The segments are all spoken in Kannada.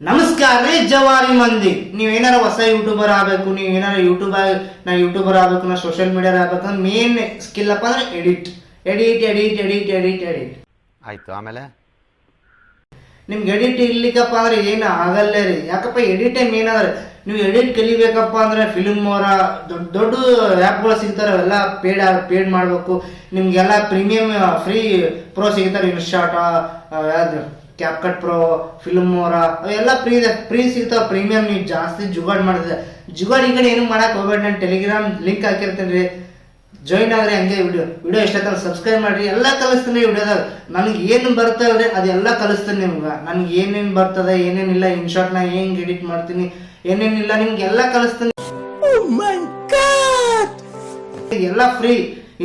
ನಮಸ್ಕಾರ ರೀ ಜವಾರಿ ಮಂದಿ. ನೀವು ಏನಾರ ಹೊಸ ಯೂಟ್ಯೂಬರ್ ಆಗಬೇಕು ನೀವು ಏನಾರ ಯೂಟ್ಯೂಬ್ ನಾ ಯೂಟ್ಯೂಬರ್ ಆಗಬೇಕು ನಾ ಸೋಷಿಯಲ್ ಮೀಡಿಯಾ ಆಗಬೇಕು ಅಂದ್ರೆ ಮೇನ್ ಸ್ಕಿಲ್ ಅಪ್ಪ ಅಂದ್ರೆ edit edit edit edit edit edit ಆಯ್ತು ಆಮೇಲೆ? ನಿಮ್ಗೆ ಎಡಿಟ್ ಇರ್ಲಿಕ್ಕಪ್ಪ ಅಂದ್ರೆ ಏನು ಆಗಲ್ಲ ರೀ. ಯಾಕಪ್ಪ ಎಡಿಟೇ ಮೇನ್ ಅಂದ್ರೆ ನೀವು ಎಡಿಟ್ ಕಲಿಬೇಕಪ್ಪ ಅಂದ್ರೆ ಫಿಲ್ಮ್ ಅವರ ದೊಡ್ಡ ದೊಡ್ಡ ಆ್ಯಪ್ಗಳು ಸಿಗ್ತಾರೆ ಅವೆಲ್ಲ ಪೇಡ್ ಪೇಡ್ ಮಾಡಬೇಕು. ನಿಮ್ಗೆಲ್ಲ ಪ್ರೀಮಿಯಂ ಫ್ರೀ ಪ್ರೋ ಸಿಗ್ತಾರೆ ಇನ್ಸ್ಟಾಟ ಯಾವ್ದು. ಕ್ಯಾಪ್ ಕಟ್ ಪ್ರೋ ಫಿಲ್ಮ್ ಅವರ ಅವೆಲ್ಲ ಫ್ರೀ ಫ್ರೀ ಸಿಗ್ತಾವೆ ಪ್ರೀಮಿಯಂ ನೀವು ಜಾಸ್ತಿ ಜುಗಾಡ್ ಮಾಡಿದ್ರೆ. ಜುಗಾಡ್ ಈ ಕಡೆ ಏನು ಮಾಡಕ್ಕೆ ಹೋಗ್ಬೇಡಿ ನಾನು ಟೆಲಿಗ್ರಾಮ್ ಲಿಂಕ್ ಹಾಕಿರ್ತೀನಿ ರೀ. ಜಾಯಿನ್ ಆಗ್ರಿ ಹಂಗೆ ವಿಡಿಯೋ ವಿಡಿಯೋ ಇಷ್ಟ ಆಯ್ತಲ್ಲ ಸಬ್ಸ್ಕ್ರೈಬ್ ಮಾಡ್ರಿ. ಎಲ್ಲ ಕಲಿಸ್ತೀನಿ ವಿಡಿಯೋದಾಗ ನನಗೆ ಏನು ಬರ್ತಲ್ರಿ ಅದೆಲ್ಲ ಕಲಿಸ್ತೀನಿ ನಿಮ್ಗೆ. ನನಗೆ ಏನೇನು ಬರ್ತದೆ ಏನೇನಿಲ್ಲ ಇನ್ ಶಾರ್ಟ್ನ ಹೆಂಗೆ ಎಡಿಟ್ ಮಾಡ್ತೀನಿ ಏನೇನಿಲ್ಲ ನಿಮ್ಗೆ ಎಲ್ಲ ಕಲಿಸ್ತೀನಿ ಎಲ್ಲ ಫ್ರೀ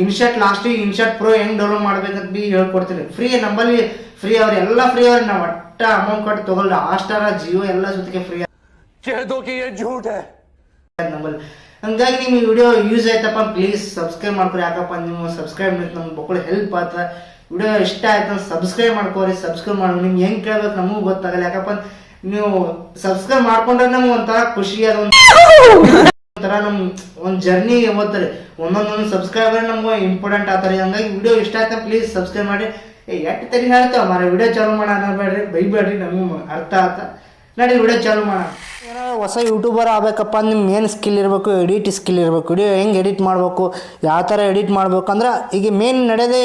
ಇನ್ಶಾರ್ಟ್ ಲಾಸ್ಟಿಗೆ ಇನ್ಶಾರ್ಟ್ ಪ್ರೋ ಹೆಂಗೆ ಡೌನ್ಲೋಡ್ ಮಾಡ್ಬೇಕಂತ ಬಿ ಹೇಳ್ಕೊಡ್ತೀನಿ. ಫ್ರೀ ನಂಬಲ್ಲಿ ಫ್ರೀ ಅವ್ರಿ ಎಲ್ಲ ಫ್ರೀ ಅವ್ರಿ ನಾವು ಒಟ್ಟ ಅಮೌಂಟ್ ಕೊಟ್ಟು ತಗೊಳ್ರಿ. ಆಸ್ಟಾರ ಜಿಯೋ ಎಲ್ಲ ಜೊತೆಗೆ ಫ್ರೀ ನಮ್ಮಲ್ಲಿ ಹಂಗಾಗಿ ನಿಮ್ಗೆ ವಿಡಿಯೋ ಯೂಸ್ ಆಯ್ತಪ್ಪ ಪ್ಲೀಸ್ ಸಬ್ಸ್ಕ್ರೈಬ್ ಮಾಡ್ಕೊರಿ. ಯಾಕಪ್ಪ ನೀವು ಸಬ್ಸ್ಕ್ರೈಬ್ ನಮ್ಮ ಬಕ್ಕಳು ಹೆಲ್ಪ್ ಆತ. ವಿಡಿಯೋ ಇಷ್ಟ ಆಯ್ತು ಸಬ್ಸ್ಕ್ರೈಬ್ ಮಾಡ್ಕೊರಿ. ಸಬ್ಸ್ಕ್ರೈಬ್ ಮಾಡಿ. ನಿಮ್ಗೆ ಹೆಂಗ್ ಕೇಳ್ಬೇಕು ನಮಗೂ ಗೊತ್ತಾಗಲ್ಲ. ಯಾಕಪ್ಪ ನೀವು ಸಬ್ಸ್ಕ್ರೈಬ್ ಮಾಡ್ಕೊಂಡ್ರೆ ನಮ್ಗೆ ಒಂಥರ ಖುಷಿ ಅದೊಂದು ಒಂಥರ ನಮ್ಮ ಒಂದು ಜರ್ನಿ ಓದ್ತಾರೆ ಒಂದೊಂದೊಂದು ಸಬ್ಸ್ಕ್ರೈಬರ್ ನಮ್ಗೆ ಇಂಪಾರ್ಟೆಂಟ್ ಆತರಿ ಹಂಗಾಗಿ ವಿಡಿಯೋ ಇಷ್ಟ ಆಯ್ತಾ ಪ್ಲೀಸ್ ಸಬ್ಸ್ಕ್ರೈಬ್ ಮಾಡಿ. ಏ ಎಟ್ಟು ಹೇಳ್ತಾವ ಹೇಳ್ತೇವೆ ಮಾರ ವಿಡಿಯೋ ಚಾಲು ಮಾಡೋಣ ಬೇಡ್ರಿ, ಬೈಬೇಡ್ರಿ ನಮಗೂ ಅರ್ಥ ಆತ. ನಡಿ ವಿಡಿಯೋ ಚಾಲು ಮಾಡೋಣ. ಏನೋ ಹೊಸ ಯೂಟ್ಯೂಬರ್ ಆಗಬೇಕಪ್ಪ ನಿಮ್ಮ ಏನು ಸ್ಕಿಲ್ ಇರಬೇಕು ಎಡಿಟ್ ಸ್ಕಿಲ್ ಇರಬೇಕು ವಿಡಿಯೋ ಹೆಂಗೆ ಎಡಿಟ್ ಮಾಡಬೇಕು, ಯಾವ ಥರ ಎಡಿಟ್ ಮಾಡ್ಬೇಕು ಅಂದ್ರೆ ಈಗ ಮೇನ್ ನಡೆಯೋದೇ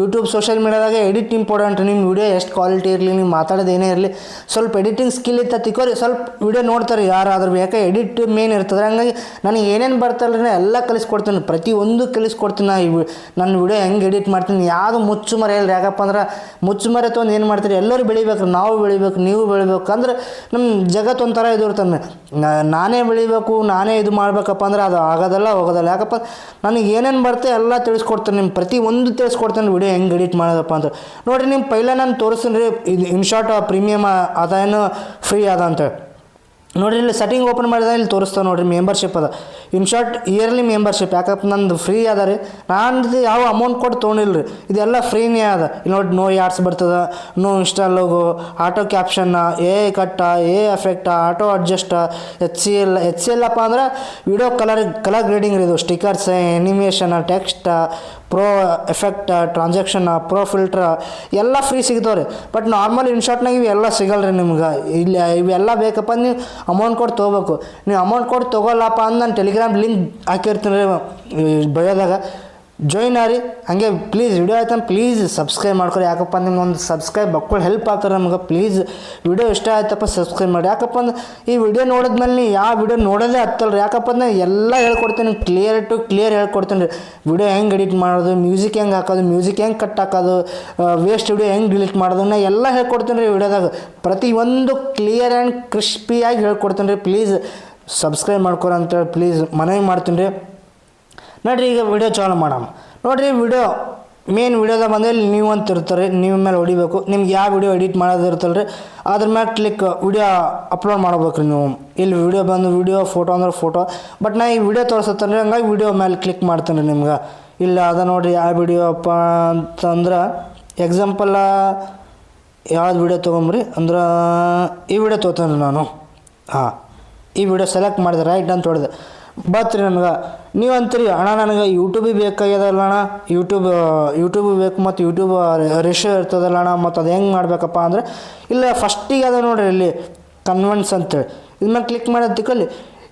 ಯೂಟ್ಯೂಬ್ ಸೋಷಿಯಲ್ ಮೀಡಿಯಾದಾಗ ಎಡಿಟ್ ಇಂಪಾರ್ಟೆಂಟ್ ನಿಮ್ಮ ವಿಡಿಯೋ ಎಷ್ಟು ಕ್ವಾಲಿಟಿ ಇರಲಿ, ನೀವು ಮಾತಾಡೋದು ಏನೇ ಇರಲಿ, ಸ್ವಲ್ಪ ಎಡಿಟಿಂಗ್ ಸ್ಕಿಲ್ ಇತ್ತ ತಿಕ್ಕೋರಿ, ಸ್ವಲ್ಪ ವಿಡಿಯೋ ನೋಡ್ತಾರೆ ಯಾರಾದ್ರೂ, ಯಾಕೆ ಎಡಿಟ್ ಮೇನ್ ಇರ್ತದೆ. ಹಂಗಾಗಿ ನನಗೆ ಏನೇನು ಬರ್ತಲ್ಲ ಎಲ್ಲ ಕಲಿಸ್ಕೊಡ್ತೀನಿ ಪ್ರತಿಯೊಂದು ಕಲಿಸ್ಕೊಡ್ತೀನಿ ಈ ನನ್ನ ವಿಡಿಯೋ ಹೆಂಗೆ ಎಡಿಟ್ ಮಾಡ್ತೀನಿ, ಯಾವುದು ಮುಚ್ಚು ಮರೆ ಇಲ್ಲ ಯಾಕಪ್ಪ ಅಂದ್ರೆ ಮುಚ್ಚು ಮರೆ ತೊಂದು ಏನು ಮಾಡ್ತೀರಿ, ಎಲ್ಲರೂ ಬೆಳಿಬೇಕು ನಾವು ಬೆಳಿಬೇಕು, ನೀವು ಬೆಳಿಬೇಕು, ಅಂದ್ರೆ ನಮ್ಮ ಜಗತ್ತು ಒಂಥರ ಇದು ಇರ್ತಾನೆ ನಾನೇ ಬೆಳಿಬೇಕು, ನಾನೇ ಇದು ಮಾಡಬೇಕಪ್ಪ ಅಂದ್ರೆ ಅದು ಆಗೋದಲ್ಲ, ಹೋಗೋದಲ್ಲ. ಯಾಕಪ್ಪ, ನನಗೆ ಏನೇನು ಬರುತ್ತೆ ಎಲ್ಲ ತಿಳಿಸ್ಕೊಡ್ತೇನೆ ನಿಮ್ಮ ಪ್ರತಿ ಒಂದು ತಿಳಿಸ್ಕೊಡ್ತೇನೆ ವಿಡಿಯೋ ಹೆಂಗೆ ಎಡಿಟ್ ಮಾಡೋದಪ್ಪ ಅಂತ. ನೋಡಿರಿ ನಿಮ್ಮ ಪೈಲ ನಾನು ತೋರಿಸ್ತೀನಿ ರೀ, ಇದು ಇನ್ಶಾರ್ಟ್ ಪ್ರೀಮಿಯಮ್ ಅದೇನು ಫ್ರೀ ಅದ ಅಂತೇಳಿ ನೋಡ್ರಿ, ಇಲ್ಲಿ ಸೆಟ್ಟಿಂಗ್ ಓಪನ್ ಮಾಡಿದಾಗ ಇಲ್ಲಿ ತೋರಿಸ್ತಾವೆ ನೋಡಿರಿ ಮೆಂಬರ್ಶಿಪ್ ಅದ. ಇನ್ ಶಾರ್ಟ್ ಇಯರ್ಲಿ ಮೆಂಬರ್ಶಿಪ್ ಯಾಕಪ್ಪ ನಂದು ಫ್ರೀ ಅದ ರೀ? ನಾನು ಯಾವ ಅಮೌಂಟ್ ಕೊಟ್ಟು ತೊಗೊಂಡಿಲ್ಲ ರೀ ಇದೆಲ್ಲ ಫ್ರೀನೇ ಅದ. ಇಲ್ಲಿ ನೋಡಿ ನೋ ಯಾಡ್ಸ್ ಬರ್ತದ ನೋ ಇನ್ಸ್ಟಾಲ್ ಆಟೋ ಕ್ಯಾಪ್ಷನ್ನ A cut A effect auto adjust H C L H C L ಅಪ್ಪ ಅಂದ್ರೆ ವಿಡಿಯೋ ಕಲರ್ ಕಲರ್ ಗ್ರೇಡಿಂಗ್ ರೀ ಇದು. Stickers animation text pro effect transaction pro filter ಎಲ್ಲ ಫ್ರೀ ಸಿಗ್ತಾವೆ ರೀ ಬಟ್ ನಾರ್ಮಲ್ ಇನ್ಶಾರ್ಟ್ನಾಗ ಇವೆಲ್ಲ ಸಿಗಲ್ಲ ರೀ ನಿಮ್ಗೆ. ಇಲ್ಲಿ ಇವೆಲ್ಲ ಬೇಕಪ್ಪ ನೀವು ಅಮೌಂಟ್ ಕೊಟ್ಟು ತೊಗೋಬೇಕು. ನೀವು ಅಮೌಂಟ್ ಕೊಟ್ಟು ತೊಗೊಲ್ಲಪ್ಪ ಅಂತ ನಾನು ಟೆಲಿಗ್ರಾಮ್ ಲಿಂಕ್ ಹಾಕಿರ್ತೀನಿ ರೀ ಬಯೋದಾಗ. ಜಾಯಿನ್ ಆರಿ. ಹಾಗೆ ಪ್ಲೀಸ್ ವಿಡಿಯೋ ಆಯ್ತಂದ್ರೆ ಪ್ಲೀಸ್ ಸಬ್ಸ್ಕ್ರೈಬ್ ಮಾಡ್ಕೊರಿ. ಯಾಕಪ್ಪ ನಿಮ್ಗೆ ಒಂದು ಸಬ್ಸ್ಕ್ರೈಬ್ ಮಕ್ಕಳು ಹೆಲ್ಪ್ ಆಗ್ತಾರೆ ನಮ್ಗೆ. ಪ್ಲೀಸ್ ವಿಡಿಯೋ ಇಷ್ಟ ಆಯ್ತಪ್ಪ ಸಬ್ಸ್ಕ್ರೈಬ್ ಮಾಡಿ. ಯಾಕಪ್ಪ ಅಂದ್ರೆ ಈ ವಿಡಿಯೋ ನೋಡಿದ್ಮೇಲೆ ನೀವು ಯಾವ ವಿಡಿಯೋ ನೋಡೋದೇ ಹತ್ತಲ್ರಿ. ಯಾಕಪ್ಪ ಅಂದ್ರೆ ಎಲ್ಲ ಹೇಳ್ಕೊಡ್ತೀನಿ. ಕ್ಲಿಯರ್ ಟು ಕ್ಲಿಯರ್ ಹೇಳ್ಕೊಡ್ತೀನಿ ರೀ. ವಿಡಿಯೋ ಹೆಂಗೆ ಎಡಿಟ್ ಮಾಡೋದು ಮ್ಯೂಸಿಕ್ ಹೆಂಗೆ ಹಾಕೋದು ಮ್ಯೂಸಿಕ್ ಹೆಂಗೆ ಕಟ್ ಹಾಕೋದು ವೇಸ್ಟ್ ವಿಡಿಯೋ ಹೆಂಗೆ ಡಿಲೀಟ್ ಮಾಡೋದು ನಾ ಎಲ್ಲ ಹೇಳ್ಕೊಡ್ತೀನಿ ರೀ ವಿಡಿಯೋದಾಗ ಪ್ರತಿಯೊಂದು ಕ್ಲಿಯರ್ ಆ್ಯಂಡ್ ಕ್ರಿಸ್ಪಿಯಾಗಿ ಹೇಳ್ಕೊಡ್ತೀನಿ ರೀ. ಪ್ಲೀಸ್ ಸಬ್ಸ್ಕ್ರೈಬ್ ಮಾಡ್ಕೊರಂತೇಳಿ ಪ್ಲೀಸ್ ಮನವಿ ಮಾಡ್ತೀನಿ ರೀ. ನೋಡ್ರಿ, ಈಗ ವಿಡಿಯೋ ಚಾಲು ಮಾಡೋಣ. ನೋಡಿರಿ ವಿಡಿಯೋ ಮೇನ್ ವಿಡಿಯೋದ ಬಂದಲ್ಲಿ ನೀವು ಅಂತ ಇರ್ತಾರೆ, ನಿಮ್ಮ ಮೇಲೆ ಹೊಡಿಬೇಕು. ನಿಮ್ಗೆ ಯಾವ ವಿಡಿಯೋ ಎಡಿಟ್ ಮಾಡೋದು ಇರ್ತಲ್ಲ ರೀ ಅದ್ರ ಮೇಲೆ ಕ್ಲಿಕ್ ವಿಡಿಯೋ ಅಪ್ಲೋಡ್ ಮಾಡ್ಬೇಕು ರೀ ನೀವು. ಇಲ್ಲಿ ವಿಡಿಯೋ ಬಂದು ವಿಡಿಯೋ ಫೋಟೋ ಅಂದ್ರೆ ಫೋಟೋ ಬಟ್ ನಾ ಈ ವಿಡಿಯೋ ತೋರಿಸುತ್ತೇನೆ ರೀ ಹಂಗಾಗಿ ವಿಡಿಯೋ ಮೇಲೆ ಕ್ಲಿಕ್ ಮಾಡ್ತೇನೆ ರೀ ನಿಮ್ಗೆ. ಇಲ್ಲ, ಅದ ನೋಡಿರಿ, ಯಾವ ವಿಡಿಯೋ ಅಪ್ಪ ಅಂತಂದ್ರೆ ಎಕ್ಸಾಂಪಲ್ಲ ಯಾವ್ದು ವಿಡಿಯೋ ತೊಗೊಂಬ್ರಿ, ಅಂದ್ರೆ, ಈ ವಿಡಿಯೋ ತೊಗೊತೇನೆ ನಾನು. ಹಾಂ, ಈ ವಿಡಿಯೋ ಸೆಲೆಕ್ಟ್ ಮಾಡಿದೆ ರೈಟ್ ಅಂತ ಹೊಡೆದೆ. ಬತ್ರಿ ನನಗೆ. ನೀವು ಅಂತೀರಿ ಅಣ್ಣ ನನಗೆ ಯೂಟ್ಯೂಬ್ ಬೇಕಾಗ್ಯದಲ್ಲ ಅಣ್ಣ. ಯೂಟ್ಯೂಬ್ ಯೂಟ್ಯೂಬ್ ಬೇಕು ಮತ್ತು ಯೂಟ್ಯೂಬ್ ರೇಷೋ ಇರ್ತದಲ್ಲ ಅಣ್ಣ. ಮತ್ತು ಅದು ಹೆಂಗೆ ಮಾಡಬೇಕಪ್ಪ ಅಂದರೆ, ಇಲ್ಲ ಫಸ್ಟಿಗೆ ಅದ ನೋಡ್ರಿ ಇಲ್ಲಿ ಕನ್ವೆನ್ಸ್ ಅಂತೇಳಿ. ಇದ್ಮೇಲೆ ಕ್ಲಿಕ್ ಮಾಡೋದು